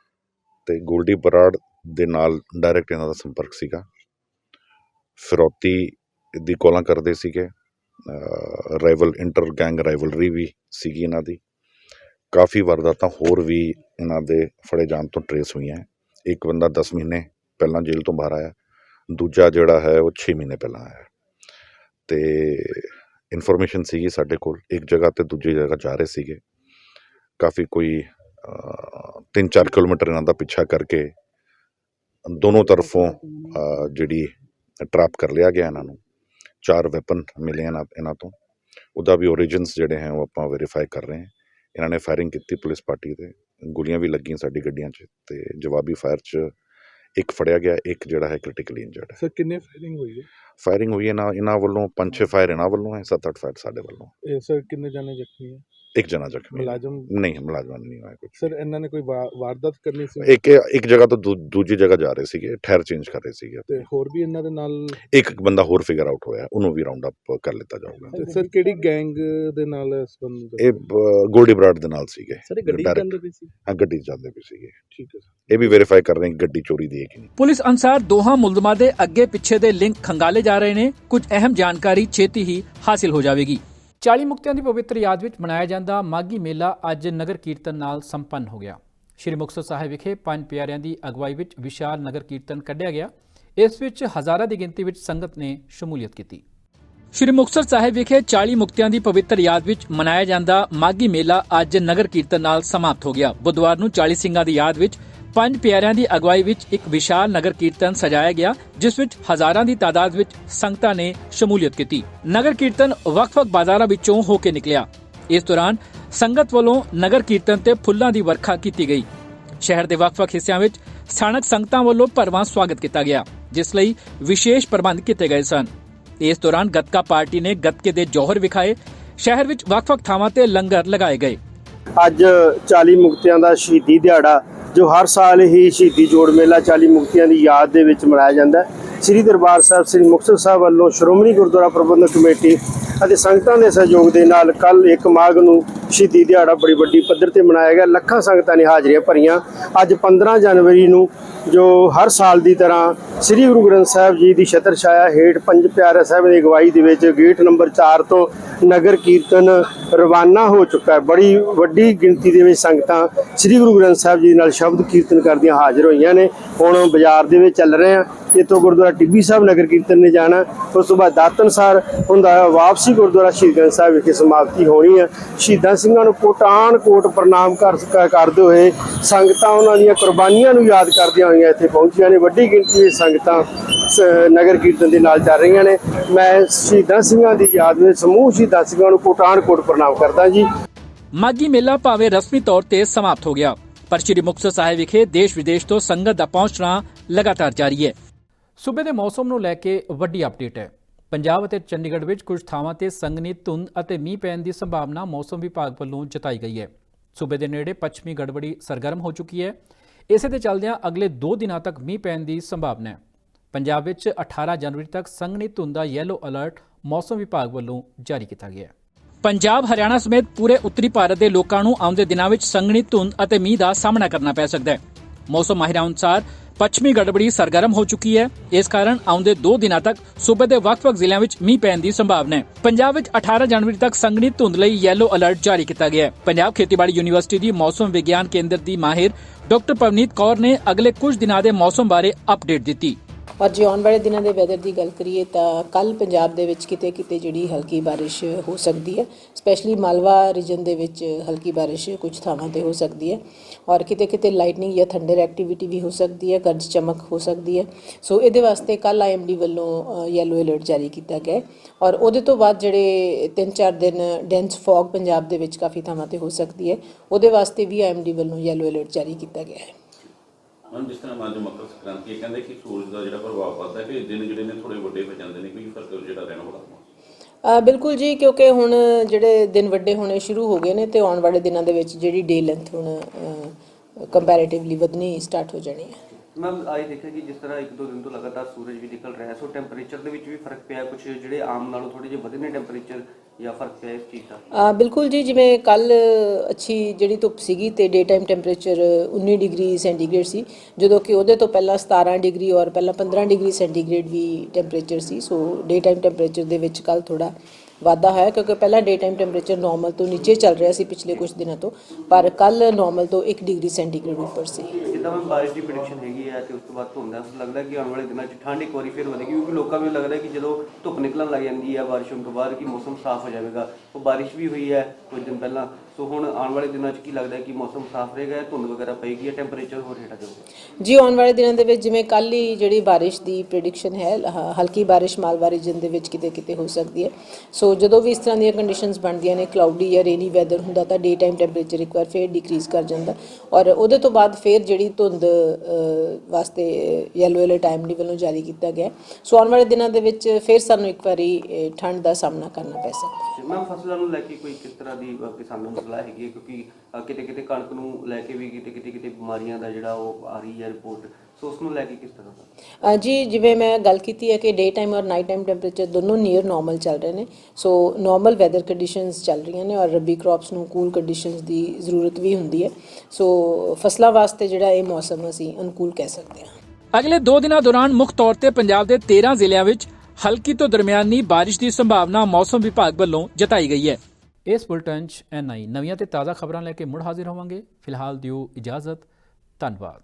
ਅਤੇ ਗੋਲਡੀ ਬਰਾੜ ਦੇ ਨਾਲ ਡਾਇਰੈਕਟ ਇਹਨਾਂ ਦਾ ਸੰਪਰਕ ਸੀਗਾ। ਫਿਰੌਤੀ ਦੀ ਕੋਲਾਂ ਕਰਦੇ ਸੀਗੇ। ਰਾਈਵਲ ਇੰਟਰ ਗੈਂਗ ਰਾਈਵਲਰੀ ਵੀ ਸੀਗੀ ਇਹਨਾਂ ਦੀ। ਕਾਫੀ ਵਾਰਦਾਤਾਂ ਹੋਰ ਵੀ ਇਹਨਾਂ ਦੇ ਫੜੇ ਜਾਣ ਤੋਂ ਟਰੇਸ ਹੋਈਆਂ ਇੱਕ ਬੰਦਾ 10 ਮਹੀਨੇ ਪਹਿਲਾਂ ਜੇਲ੍ਹ ਤੋਂ ਬਾਹਰ ਆਇਆ, ਦੂਜਾ ਜਿਹੜਾ ਹੈ ਉਹ 6 ਮਹੀਨੇ ਪਹਿਲਾਂ ਆਇਆ। ਤੇ ਇਨਫੋਰਮੇਸ਼ਨ ਸੀਗੀ ਸਾਡੇ ਕੋਲ, ਇੱਕ ਜਗ੍ਹਾ ਤੇ ਦੂਜੀ ਜਗ੍ਹਾ ਜਾ ਰਹੇ ਸੀਗੇ। ਕਾਫੀ ਕੋਈ 3-4 ਕਿਲੋਮੀਟਰ ਇਹਨਾਂ ਦਾ ਪਿੱਛਾ ਕਰਕੇ ਦੋਨੋਂ ਤਰਫੋਂ ਜਿਹੜੀ ਟਰੈਪ ਕਰ ਲਿਆ ਗਿਆ ਇਹਨਾਂ ਨੂੰ। ਚਾਰ ਵੈਪਨ ਮਿਲੇ ਇਹਨਾਂ ਇਹਨਾਂ ਤੋਂ। ਉਹਦਾ ਵੀ origins ਜਿਹੜੇ ਹੈ ਉਹ ਆਪਾਂ ਵੈਰੀਫਾਈ ਕਰ ਰਹੇ ਹਾਂ। ਇਹਨਾਂ ਨੇ ਫਾਇਰਿੰਗ ਕੀਤੀ ਪੁਲਿਸ ਪਾਰਟੀ ਤੇ। ਗੋਲੀਆਂ ਵੀ ਲੱਗੀਆਂ ਸਾਡੀ ਗੱਡੀਆਂ 'ਚ ਤੇ ਜਵਾਬੀ ਫਾਇਰ 'ਚ ਇੱਕ ਫੜਿਆ ਗਿਆ ਇੱਕ ਜਿਹੜਾ ਹੈ ਕ੍ਰਿਟੀਕਲੀ ਇੰਜਰਡ ਹੈ
ਸਰ ਕਿੰਨੇ ਫਾਇਰਿੰਗ ਹੋਈ ਹੈ?
ਫਾਇਰਿੰਗ ਹੋਈ ਹੈ ਨਾ ਇਹਨਾਂ ਵੱਲੋਂ ਪੰਜ ਛੇ ਫਾਇਰ ਇਹਨਾਂ ਵੱਲੋਂ ਹੈ ਸੱਤ ਅੱਠ ਫਾਇਰ ਸਾਡੇ ਵੱਲੋਂ।
ਇਹ ਸਰ ਕਿੰਨੇ ਜਾਣੇ ਜ਼ਖਮੀ ਹੈ?
ਇੱਕ ਜਣਾ ਜ਼ਖਮੀ ਹੈ।
ਮੁਲਾਜ਼ਮ?
ਨਹੀਂ ਮੁਲਾਜ਼ਮਾਂ ਨੂੰ ਨਹੀਂ ਹੋਇਆ ਕੁਝ
ਸਰ ਇਹਨਾਂ ਨੇ ਕੋਈ ਵਾ- ਵਾਰਦਾਤ ਕਰਨੀ ਸੀ?
ਇੱਕ ਇੱਕ ਜਗ੍ਹਾ ਤੋਂ ਦੂ- ਦੂਜੀ ਜਗ੍ਹਾ ਜਾ ਰਹੇ ਸੀਗੇ ਠਹਿਰ ਚੇਂਜ ਕਰ ਰਹੇ ਸੀਗੇ
ਤੇ ਹੋਰ ਵੀ ਇਹਨਾਂ ਦੇ ਨਾਲ?
ਇੱਕ ਬੰਦਾ ਹੋਰ ਫਿਗਰ ਆਊਟ ਹੋਇਆ ਉਹਨੂੰ ਵੀ ਰਾਉਂਡ ਅਪ ਕਰ ਲਿੱਤਾ ਜਾਊਗਾ।
ਤੇ ਸਰ ਕਿਹੜੀ ਗੈਂਗ ਦੇ ਨਾਲ ਸੰਬੰਧ
ਇਹ ਬ- ਗੋਲਡੀ ਬਰਾੜ ਦੇ ਨਾਲ ਸੀਗੇ।
ਸਰ ਗੱਡੀ
Direct-
ਜਾਂਦੇ ਪਈ ਸੀ?
ਹਾਂ ਗੱਡੀ 'ਚ ਜਾਂਦੇ ਵੀ ਸੀਗੇ।
ਠੀਕ ਹੈ ਸਰ।
ਇਹ ਵੀ ਵੈਰੀਫਾਈ ਕਰ ਰਹੇ ਕਿ ਗੱਡੀ ਚੋਰੀ ਦੀ ਹੈ ਕਿ ਨਹੀਂ।
ਪੁਲਿਸ ਅਨੁਸਾਰ ਦੋਹਾਂ ਮੁਲਜ਼ਮਾਂ ਦੇ ਅੱਗੇ ਪਿੱਛੇ ਦੇ ਲਿੰਕ ਖੰਗਾਲੇ ਜਾ ਰਹੇ ਨੇ। ਕੁਝ ਅਹਿਮ ਜਾਣਕਾਰੀ ਛੇਤੀ ਹੀ ਹਾਸਿਲ ਹੋ ਜਾਵੇਗੀ। 40 ਮੁਕਤਿਆਂ ਦੀ ਪਵਿੱਤਰ ਯਾਦ ਵਿੱਚ ਮਨਾਇਆ ਜਾਂਦਾ ਮਾਗੀ ਮੇਲਾ ਅੱਜ ਨਗਰ ਕੀਰਤਨ ਨਾਲ ਸੰਪੰਨ ਹੋ ਗਿਆ। ਸ਼੍ਰੀ ਮੁਕਤਸਰ ਸਾਹਿਬ ਵਿਖੇ ਪੰਜ ਪਿਆਰਿਆਂ ਦੀ ਅਗਵਾਈ ਵਿੱਚ ਵਿਸ਼ਾਲ ਨਗਰ ਕੀਰਤਨ ਕੱਢਿਆ ਗਿਆ। ਇਸ ਵਿੱਚ ਹਜ਼ਾਰਾਂ ਦੀ ਗਿਣਤੀ ਵਿੱਚ ਸੰਗਤ ਨੇ ਸ਼ਮੂਲੀਅਤ ਕੀਤੀ। ਸ਼੍ਰੀ ਮੁਕਤਸਰ ਸਾਹਿਬ ਵਿਖੇ 40 ਮੁਕਤਿਆਂ ਦੀ ਪਵਿੱਤਰ ਯਾਦ ਵਿੱਚ ਮਨਾਇਆ ਜਾਂਦਾ ਮਾਗੀ ਮੇਲਾ ਅੱਜ ਨਗਰ ਕੀਰਤਨ ਨਾਲ ਸਮਾਪਤ ਹੋ ਗਿਆ। ਬੁੱਧਵਾਰ ਨੂੰ 40 ਸਿੰਘਾਂ ਦੀ ਯਾਦ ਵਿੱਚ ਪੰਜ ਪਿਆਰਿਆਂ ਦੀ ਅਗਵਾਈ ਵਿੱਚ ਇੱਕ ਵਿਸ਼ਾਲ ਨਗਰ ਕੀਰਤਨ ਸਜਾਇਆ ਗਿਆ, ਜਿਸ ਵਿੱਚ ਹਜ਼ਾਰਾਂ ਦੀ ਤਾਦਾਦ ਵਿੱਚ ਸੰਗਤਾਂ ਨੇ ਸ਼ਮੂਲੀਅਤ ਕੀਤੀ। ਨਗਰ ਕੀਰਤਨ ਵੱਖ-ਵੱਖ ਬਾਜ਼ਾਰਾਂ ਵਿੱਚੋਂ ਹੋ ਕੇ ਨਿਕਲਿਆ। ਇਸ ਦੌਰਾਨ ਸੰਗਤ ਵੱਲੋਂ ਨਗਰ ਕੀਰਤਨ ਤੇ ਫੁੱਲਾਂ ਦੀ ਵਰਖਾ ਕੀਤੀ ਗਈ। ਸ਼ਹਿਰ ਦੇ ਵੱਖ-ਵੱਖ ਹਿੱਸਿਆਂ ਵਿੱਚ ਸਥਾਨਕ ਸੰਗਤਾਂ ਵੱਲੋਂ ਭਰਵਾਂ ਸਵਾਗਤ ਕੀਤਾ ਗਿਆ, ਜਿਸ ਲਈ ਵਿਸ਼ੇਸ਼ ਪ੍ਰਬੰਧ ਕੀਤੇ ਗਏ ਸਨ। ਇਸ ਦੌਰਾਨ ਗੱਤਕਾ ਪਾਰਟੀ ਨੇ ਗੱਤਕੇ ਦੇ ਜੋਹਰ ਵਿਖਾਏ। ਸ਼ਹਿਰ ਵਿੱਚ ਵੱਖ-ਵੱਖ ਥਾਵਾਂ ਤੇ ਲੰਗਰ ਲਗਾਏ ਗਏ।
ਅੱਜ 40 ਮੁਕਤਿਆਂ ਦਾ ਸ਼ਹੀਦੀ ਦਿਹਾੜਾ ਜੋ ਹਰ ਸਾਲ ਹੀ ਸ਼ਹੀਦੀ ਜੋੜ ਮੇਲਾ 40 ਮੁਕਤੀਆਂ ਦੀ ਯਾਦ ਦੇ ਵਿੱਚ ਮਨਾਇਆ ਜਾਂਦਾ ਹੈ। ਸ੍ਰੀ ਦਰਬਾਰ ਸਾਹਿਬ, ਸ੍ਰੀ ਮੁਕਤਸਰ ਸਾਹਿਬ ਵੱਲੋਂ ਸ਼੍ਰੋਮਣੀ ਗੁਰਦੁਆਰਾ ਪ੍ਰਬੰਧਕ ਕਮੇਟੀ ਅਤੇ ਸੰਗਤਾਂ ਦੇ ਸਹਿਯੋਗ ਦੇ ਨਾਲ ਕੱਲ 1 ਮਾਘ ਨੂੰ ਸ਼ਹੀਦੀ ਦਿਹਾੜਾ ਬੜੀ ਵੱਡੀ ਪੱਧਰ ਤੇ ਮਨਾਇਆ ਗਿਆ। ਲੱਖਾਂ ਸੰਗਤਾਂ ਨੇ ਹਾਜ਼ਰੀਆਂ ਭਰੀਆਂ। ਅੱਜ 15 ਜਨਵਰੀ ਨੂੰ ਜੋ ਹਰ ਸਾਲ ਦੀ ਤਰ੍ਹਾਂ ਸ੍ਰੀ ਗੁਰੂ ਗ੍ਰੰਥ ਸਾਹਿਬ ਜੀ ਦੀ ਛਤਰ ਛਾਇਆ ਹੇਠ ਪੰਜ ਪਿਆਰੇ ਸਾਹਿਬ ਦੀ ਅਗਵਾਈ ਦੇ ਵਿੱਚ ਗੇਟ ਨੰਬਰ 4 ਤੋਂ ਨਗਰ ਕੀਰਤਨ ਰਵਾਨਾ ਹੋ ਚੁੱਕਾ ਹੈ। ਬੜੀ ਵੱਡੀ ਗਿਣਤੀ ਦੇ ਵਿੱਚ ਸੰਗਤਾਂ ਸ੍ਰੀ ਗੁਰੂ ਗ੍ਰੰਥ ਸਾਹਿਬ ਜੀ ਨਾਲ ਸ਼ਬਦ ਕੀਰਤਨ ਕਰਦੀਆਂ ਹਾਜ਼ਰ ਹੋਈਆਂ ਨੇ। ਹੁਣ ਬਾਜ਼ਾਰ ਦੇ ਵਿੱਚ ਚੱਲ ਰਹੇ ਆ ਇੱਥੋਂ ਗੁਰਦੁਆਰਾ ਟਿੱਬੀ ਸਾਹਿਬ ਨਗਰ ਕੀਰਤਨ ਨੇ ਜਾਣਾ। ਉਸ ਤੋਂ ਬਾਅਦ ਦਾਤਨਸਾਰ ਹੁੰਦਾ ਵਾਪਸੀ ਗੁਰਦੁਆਰਾ ਸ਼ਹੀਦ ਗੰਜ ਸਾਹਿਬ ਵਿਖੇ ਸਮਾਪਤੀ ਹੋਣੀ ਹੈ ਸ਼ਹੀਦਾਂ ਸਿੰਘਾਂ ਨੂੰ ਕੋਟਾਨ ਕੋਟ ਪ੍ਰਣਾਮ ਕਰਦੇ ਹੋਏ ਸੰਗਤਾਂ ਉਹਨਾਂ ਦੀਆਂ ਕੁਰਬਾਨੀਆਂ ਨੂੰ ਯਾਦ ਕਰਦੀਆਂ ਹੋਈਆਂ ਇੱਥੇ ਪਹੁੰਚੀਆਂ ਨੇ। ਵੱਡੀ ਗਿਣਤੀ ਵਿੱਚ ਸੰਗਤਾਂ ਨਗਰ ਕੀਰਤਨ ਦੇ ਨਾਲ ਚੱਲ ਰਹੀਆਂ ਨੇ। ਮੈਂ ਸ਼ਹੀਦਾਂ ਸਿੰਘਾਂ ਦੀ ਯਾਦ ਵਿੱਚ ਸਮੂਹ ਸ਼ਹੀਦਾਂ ਸਿੰਘਾਂ ਨੂੰ ਕੋਟਾਨ ਕੋਟ ਪ੍ਰਣਾਮ ਕਰਦਾ ਜੀ।
ਮਾਗੀ ਮੇਲਾ ਭਾਵੇਂ ਰਸਮੀ ਤੌਰ ਤੇ ਸਮਾਪਤ ਹੋ ਗਿਆ, ਪਰ ਸ੍ਰੀ ਮੁਕਤਸਰ ਸਾਹਿਬ ਵਿਖੇ ਦੇਸ਼ ਵਿਦੇਸ਼ ਤੋਂ ਸੰਗਤ ਦਾ ਪਹੁੰਚਣਾ ਲਗਾਤਾਰ ਜਾਰੀ ਹੈ। ਸੂਬੇ ਦੇ ਮੌਸਮ ਨੂੰ ਲੈ ਕੇ ਵੱਡੀ ਅਪਡੇਟ ਹੈ। ਪੰਜਾਬ ਅਤੇ ਚੰਡੀਗੜ੍ਹ ਵਿੱਚ ਕੁਝ ਥਾਵਾਂ ਤੇ ਸੰਘਣੀ ਧੁੰਦ ਅਤੇ ਮੀਂਹ ਪੈਣ ਦੀ ਸੰਭਾਵਨਾ ਮੌਸਮ ਵਿਭਾਗ ਵੱਲੋਂ ਜਤਾਈ ਗਈ ਹੈ। ਸੂਬੇ ਦੇ ਨੇੜੇ ਪੱਛਮੀ ਗੜਬੜੀ ਸਰਗਰਮ ਹੋ ਚੁੱਕੀ ਹੈ। ਇਸੇ ਦੇ ਚੱਲਦਿਆਂ ਅਗਲੇ 2 ਦਿਨਾਂ ਤੱਕ ਮੀਂਹ ਪੈਣ ਦੀ ਸੰਭਾਵਨਾ ਹੈ। ਪੰਜਾਬ ਵਿੱਚ 18 ਜਨਵਰੀ ਤੱਕ ਸੰਘਣੀ ਧੁੰਦ ਦਾ ਯੈਲੋ ਅਲਰਟ ਮੌਸਮ ਵਿਭਾਗ ਵੱਲੋਂ ਜਾਰੀ ਕੀਤਾ ਗਿਆ ਹੈ। ਪੰਜਾਬ, ਹਰਿਆਣਾ ਸਮੇਤ ਪੂਰੇ ਉੱਤਰੀ ਭਾਰਤ ਦੇ ਲੋਕਾਂ ਨੂੰ ਆਉਂਦੇ ਦਿਨਾਂ ਵਿੱਚ ਸੰਘਣੀ ਧੁੰਦ ਅਤੇ ਮੀਂਹ ਦਾ ਸਾਹਮਣਾ ਕਰਨਾ ਪੈ ਸਕਦਾ ਹੈ। ਮੌਸਮ ਮਾਹਿਰਾਂ ਅਨੁਸਾਰ ਪੱਛਮੀ ਗੜਬੜੀ ਸਰਗਰਮ ਹੋ ਚੁੱਕੀ ਹੈ। ਇਸ ਕਾਰਨ ਆਉਂਦੇ 2 ਦਿਨਾਂ ਤੱਕ ਸੂਬੇ ਦੇ ਵੱਖ-ਵੱਖ ਜ਼ਿਲ੍ਹਿਆਂ ਵਿੱਚ ਮੀਂਹ ਪੈਣ ਦੀ ਸੰਭਾਵਨਾ ਹੈ। ਪੰਜਾਬ ਵਿੱਚ 18 ਜਨਵਰੀ ਤੱਕ ਸੰਘਣੀ ਧੁੰਦ ਲਈ ਯੈਲੋ ਅਲਰਟ ਜਾਰੀ ਕੀਤਾ ਗਿਆ ਹੈ। ਪੰਜਾਬ ਖੇਤੀਬਾੜੀ ਯੂਨੀਵਰਸਿਟੀ ਦੀ ਮੌਸਮ ਵਿਗਿਆਨ ਕੇਂਦਰ ਦੀ ਮਾਹਿਰ ਡਾਕਟਰ ਪਵਨੀਤ ਕੌਰ ਨੇ ਅਗਲੇ ਕੁਝ ਦਿਨਾਂ ਦੇ ਮੌਸਮ ਬਾਰੇ ਅਪਡੇਟ ਦਿੱਤੀ।
ਔਰ ਜੇ ਆਉਣ ਵਾਲੇ ਦਿਨਾਂ ਦੇ ਵੈਦਰ ਦੀ ਗੱਲ ਕਰੀਏ ਤਾਂ ਕੱਲ ਪੰਜਾਬ ਦੇ ਵਿੱਚ ਕਿਤੇ ਕਿਤੇ ਜਿਹੜੀ ਹਲਕੀ ਬਾਰਿਸ਼ ਹੋ ਸਕਦੀ ਹੈ ਸਪੈਸ਼ਲੀ ਮਾਲਵਾ ਰੀਜਨ ਦੇ ਵਿੱਚ ਹਲਕੀ ਬਾਰਿਸ਼ ਕੁਝ ਥਾਵਾਂ ਤੇ ਹੋ ਸਕਦੀ ਹੈ ਔਰ ਕਿਤੇ ਕਿਤੇ ਲਾਈਟਨਿੰਗ ਜਾਂ ਥੰਡਰ ਐਕਟੀਵਿਟੀ ਵੀ ਹੋ ਸਕਦੀ ਹੈ, ਗਰਜ ਚਮਕ ਹੋ ਸਕਦੀ ਹੈ। ਸੋ ਇਹਦੇ ਵਾਸਤੇ ਕੱਲ ਆਈਐਮਡੀ ਵੱਲੋਂ ਯੈਲੋ ਅਲਰਟ ਜਾਰੀ ਕੀਤਾ ਗਿਆ ਹੈ ਔਰ ਉਹਦੇ ਤੋਂ ਬਾਅਦ ਜਿਹੜੇ 3-4 ਦਿਨ ਡੈਂਸ ਫੌਗ ਪੰਜਾਬ ਦੇ ਵਿੱਚ ਕਾਫੀ ਥਾਵਾਂ ਤੇ ਹੋ ਸਕਦੀ ਹੈ, ਉਹਦੇ ਵਾਸਤੇ ਵੀ ਆਈਐਮਡੀ ਵੱਲੋਂ ਯੈਲੋ ਅਲਰਟ ਜਾਰੀ ਕੀਤਾ ਗਿਆ ਹੈ।
ਮੈਮ ਜਿਸ ਤਰ੍ਹਾਂ ਅੱਜ ਮਕਰ ਸੰਕ੍ਰਾਂਤੀ ਹੈ, ਕਹਿੰਦੇ ਕਿ ਸੂਰਜ ਦਾ ਜਿਹੜਾ ਪ੍ਰਭਾਵ ਪੜਦਾ ਕਿ ਦਿਨ ਜਿਹੜੇ ਨੇ ਥੋੜੇ ਵੱਡੇ ਹੋ ਜਾਂਦੇ ਨੇ, ਕੋਈ ਫ਼ਰਕ ਜਿਹੜਾ ਰਹਿਣ ਵਾਲਾ
ਬਿਲਕੁਲ ਜੀ, ਕਿਉਂਕਿ ਹੁਣ ਜਿਹੜੇ ਦਿਨ ਵੱਡੇ ਹੋਣੇ ਸ਼ੁਰੂ ਹੋ ਗਏ ਨੇ ਤੇ ਆਉਣ ਵਾਲੇ ਦਿਨਾਂ ਦੇ ਵਿੱਚ ਜਿਹੜੀ ਡੇ ਲੈਂਥ ਹੁਣ ਕੰਪੈਰੀਟਿਵਲੀ ਵਧਣੀ ਸਟਾਰਟ ਹੋ ਜਾਣੀ ਹੈ।
ਮੈਮ ਆਈ ਦੇਖਿਆ ਕਿ ਜਿਸ ਤਰ੍ਹਾਂ ਇੱਕ ਦੋ ਦਿਨ ਤੋਂ ਲਗਾਤਾਰ ਸੂਰਜ ਵੀ ਨਿਕਲ ਰਿਹਾ ਹੈ, ਸੋ ਟੈਂਪਰੇਚਰ ਦੇ ਵਿੱਚ ਵੀ ਫ਼ਰਕ ਪਿਆ ਕੁਝ ਜਿਹੜੇ ਆਮ ਨਾਲੋਂ ਥੋੜੇ ਜਿਹੇ ਵਧੇ ਨੇ ਟੈਂਪਰੇਚਰ ਜਾਂ ਫ਼ਰਕ ਪਿਆ ਇਸ ਚੀਜ਼ ਦਾ?
ਬਿਲਕੁਲ ਜੀ, ਜਿਵੇਂ ਕੱਲ ਅੱਛੀ ਜਿਹੜੀ ਧੁੱਪ ਸੀਗੀ ਤੇ day time temperature 19 degree centigrade ਸੀ, ਜਦੋਂ ਕਿ ਉਹਦੇ ਤੋਂ ਪਹਿਲਾਂ 17 ਡਿਗਰੀ ਔਰ ਪਹਿਲਾਂ 15 ਡਿਗਰੀ ਸੈਂਟੀਗ੍ਰੇਡ ਵੀ ਟੈਂਪਰੇਚਰ ਸੀ, ਸੋ ਡੇ ਟਾਈਮ ਟੈਂਪਰੇਚਰ ਦੇ ਵਿੱਚ ਕੱਲ ਥੋੜਾ ਵਾਧਾ ਹੋਇਆ ਕਿਉਂਕਿ ਪਹਿਲਾਂ ਡੇ ਟਾਈਮ ਟੈਂਪਰੇਚਰ ਨਾਰਮਲ ਤੋਂ ਨੀਚੇ ਚੱਲ ਰਿਹਾ ਸੀ ਪਿਛਲੇ ਕੁਝ ਦਿਨਾਂ ਤੋਂ, ਪਰ ਕੱਲ ਨਾਰਮਲ ਤੋਂ 1 ਡਿਗਰੀ ਸੈਂਟੀਗ੍ਰੇਡ ਉੱਪਰ ਸੀ।
ਜਿੱਦਾਂ ਮੈਂ ਬਾਰਿਸ਼ ਦੀ ਪ੍ਰੈਡਿਕਸ਼ਨ ਹੈਗੀ ਹੈ ਤੇ ਉਸ ਤੋਂ ਬਾਅਦ ਧੁੰਦ ਹੈ ਲੱਗਦਾ ਕਿ ਆਉਣ ਵਾਲੇ ਦਿਨਾਂ 'ਚ ਠੰਡ ਇੱਕ ਵਾਰੀ ਫਿਰ ਵਧੇਗੀ? ਕਿਉਂਕਿ ਲੋਕਾਂ ਨੂੰ ਲੱਗਦਾ ਕਿ ਜਦੋਂ ਧੁੱਪ ਨਿਕਲਣ ਲੱਗ ਜਾਂਦੀ ਹੈ ਬਾਰਿਸ਼ ਹੋਣ ਤੋਂ ਬਾਅਦ ਕਿ ਮੌਸਮ ਸਾਫ਼ ਹੋ ਜਾਵੇਗਾ। ਉਹ ਬਾਰਿਸ਼ ਵੀ ਹੋਈ ਹੈ ਕੁਝ ਦਿਨ ਪਹਿਲਾਂ ਸੋ ਹੁਣ ਆਉਣ ਵਾਲੇ ਦਿਨਾਂ 'ਚ ਕੀ ਲੱਗਦਾ ਹੈ ਕਿ ਮੌਸਮ ਸਾਫ਼ ਰਹੇਗਾ ਜਾਂ ਧੁੰਦ ਵਗੈਰਾ ਪਏਗੀ ਜਾਂ ਟੈਂਪਰੇਚਰ ਹੋਰ ਹੇਠਾਂ ਜਾਊਗਾ
ਜੀ ਆਉਣ ਵਾਲੇ ਦਿਨਾਂ ਦੇ ਵਿੱਚ ਜਿਵੇਂ ਕੱਲ ਹੀ ਜਿਹੜੀ ਬਾਰਿਸ਼ ਦੀ ਪ੍ਰੈਡਿਕਸ਼ਨ ਹੈ ਹ- ਹਲਕੀ ਬਾਰਿਸ਼ ਮਾਲਵਾ ਰੀਜਨ ਦੇ ਵਿੱਚ ਕਿਤੇ ਕਿਤੇ ਹੋ ਸਕਦੀ ਹੈ। ਸੋ ਜਦੋਂ ਵੀ ਇਸ ਤਰ੍ਹਾਂ ਦੀਆਂ ਕੰਡੀਸ਼ਨਸ ਬਣਦੀਆਂ ਨੇ ਕਲਾਉਡੀ ਜਾਂ ਰੇਨੀ ਵੈਦਰ ਹੁੰਦਾ ਤਾਂ ਡੇ ਟਾਈਮ ਟੈਂਪਰੇਚਰ ਇੱਕ ਵਾਰ ਫੇਰ ਡਿਕਰੀਜ਼ ਕਰ ਜਾਂਦਾ। ਔਰ ਉਹਦੇ ਤੋਂ ਬਾਅਦ ਫੇਰ ਜਿਹੜੀ ਧੁੰਦ ਅ, ਵਾਸਤੇ ਯੈਲੋ ਅਲਰਟ ਟਾਈਮ ਦੀ ਵੱਲੋਂ ਜਾਰੀ ਕੀਤਾ ਗਿਆ ਹੈ। ਸੋ ਆਉਣ ਵਾਲੇ ਦਿਨਾਂ ਦੇ ਵਿੱਚ ਫੇਰ ਸਾਨੂੰ ਇੱਕ ਵਾਰੀ ਅ, ਠੰਡ ਦਾ ਸਾਹਮਣਾ ਕਰਨਾ ਪੈ ਸਕਦਾ ਹੈ।
ਮੈਂ ਫਸਲਾਂ ਨੂੰ ਲੈ ਕੇ ਕੋਈ ਕਿਸ ਤਰ੍ਹਾਂ ਦੀ ਅ, ਕਿਸਾਨਾਂ ਨੂੰ ਸਲਾਹ ਹੈਗੀ ਹੈ ਕਿਉਂਕਿ ਕਿਤੇ ਕਿਤੇ ਕਣਕ ਨੂੰ ਲੈ ਕੇ ਵੀ ਕਿਤੇ ਕਿਤੇ ਕਿਤੇ ਬਿਮਾਰੀਆਂ ਦਾ ਜਿਹੜਾ ਉਹ ਆ ਰਹੀ ਹੈ ਰਿਪੋਰਟ ਸੋ ਉਸ ਨੂੰ ਲੈ ਕੇ ਕਿਸ ਤਰ੍ਹਾਂ ਦਾ?
ਜੀ ਜਿਵੇਂ ਮੈਂ ਗੱਲ ਕੀਤੀ ਹੈ ਕਿ ਡੇ ਟਾਈਮ ਔਰ ਨਾਈਟ ਟਾਈਮ ਟੈਂਪਰੇਚਰ ਦੋਨੋਂ ਨੀਅਰ ਨਾਰਮਲ ਚੱਲ ਰਹੇ ਨੇ। ਸੋ ਨਾਰਮਲ ਵੈਦਰ ਕੰਡੀਸ਼ਨਸ ਚੱਲ ਰਹੀਆਂ ਨੇ ਔਰ ਰੱਬੀ ਕ੍ਰੌਪਸ ਨੂੰ ਕੂਲ ਕੰਡੀਸ਼ਨਸ ਦੀ ਜ਼ਰੂਰਤ ਵੀ ਹੁੰਦੀ ਹੈ। ਸੋ ਫਸਲਾਂ ਵਾਸਤੇ ਜਿਹੜਾ ਇਹ ਮੌਸਮ ਅਸੀਂ ਅਨੁਕੂਲ ਕਹਿ ਸਕਦੇ ਹਾਂ।
ਅਗਲੇ 2 ਦਿਨਾਂ ਦੌਰਾਨ ਮੁੱਖ ਤੌਰ ਤੇ ਪੰਜਾਬ ਦੇ 13 ਜ਼ਿਲ੍ਹਿਆਂ ਵਿੱਚ ਹਲਕੀ ਤੋਂ ਦਰਮਿਆਨੀ ਬਾਰਿਸ਼ ਦੀ ਸੰਭਾਵਨਾ ਮੌਸਮ ਵਿਭਾਗ ਵੱਲੋਂ ਜਤਾਈ ਗਈ ਹੈ। ਇਸ ਬੁਲਟਨ 'ਚ ਐਨਆਈ ਨਵੀਆਂ ਤੇ ਤਾਜ਼ਾ ਖਬਰਾਂ ਲੈ ਕੇ ਮੁੜ ਹਾਜ਼ਰ ਹੋਵਾਂਗੇ। ਫਿਲਹਾਲ ਦਿਓ ਇਜਾਜ਼ਤ। ਧੰਨਵਾਦ।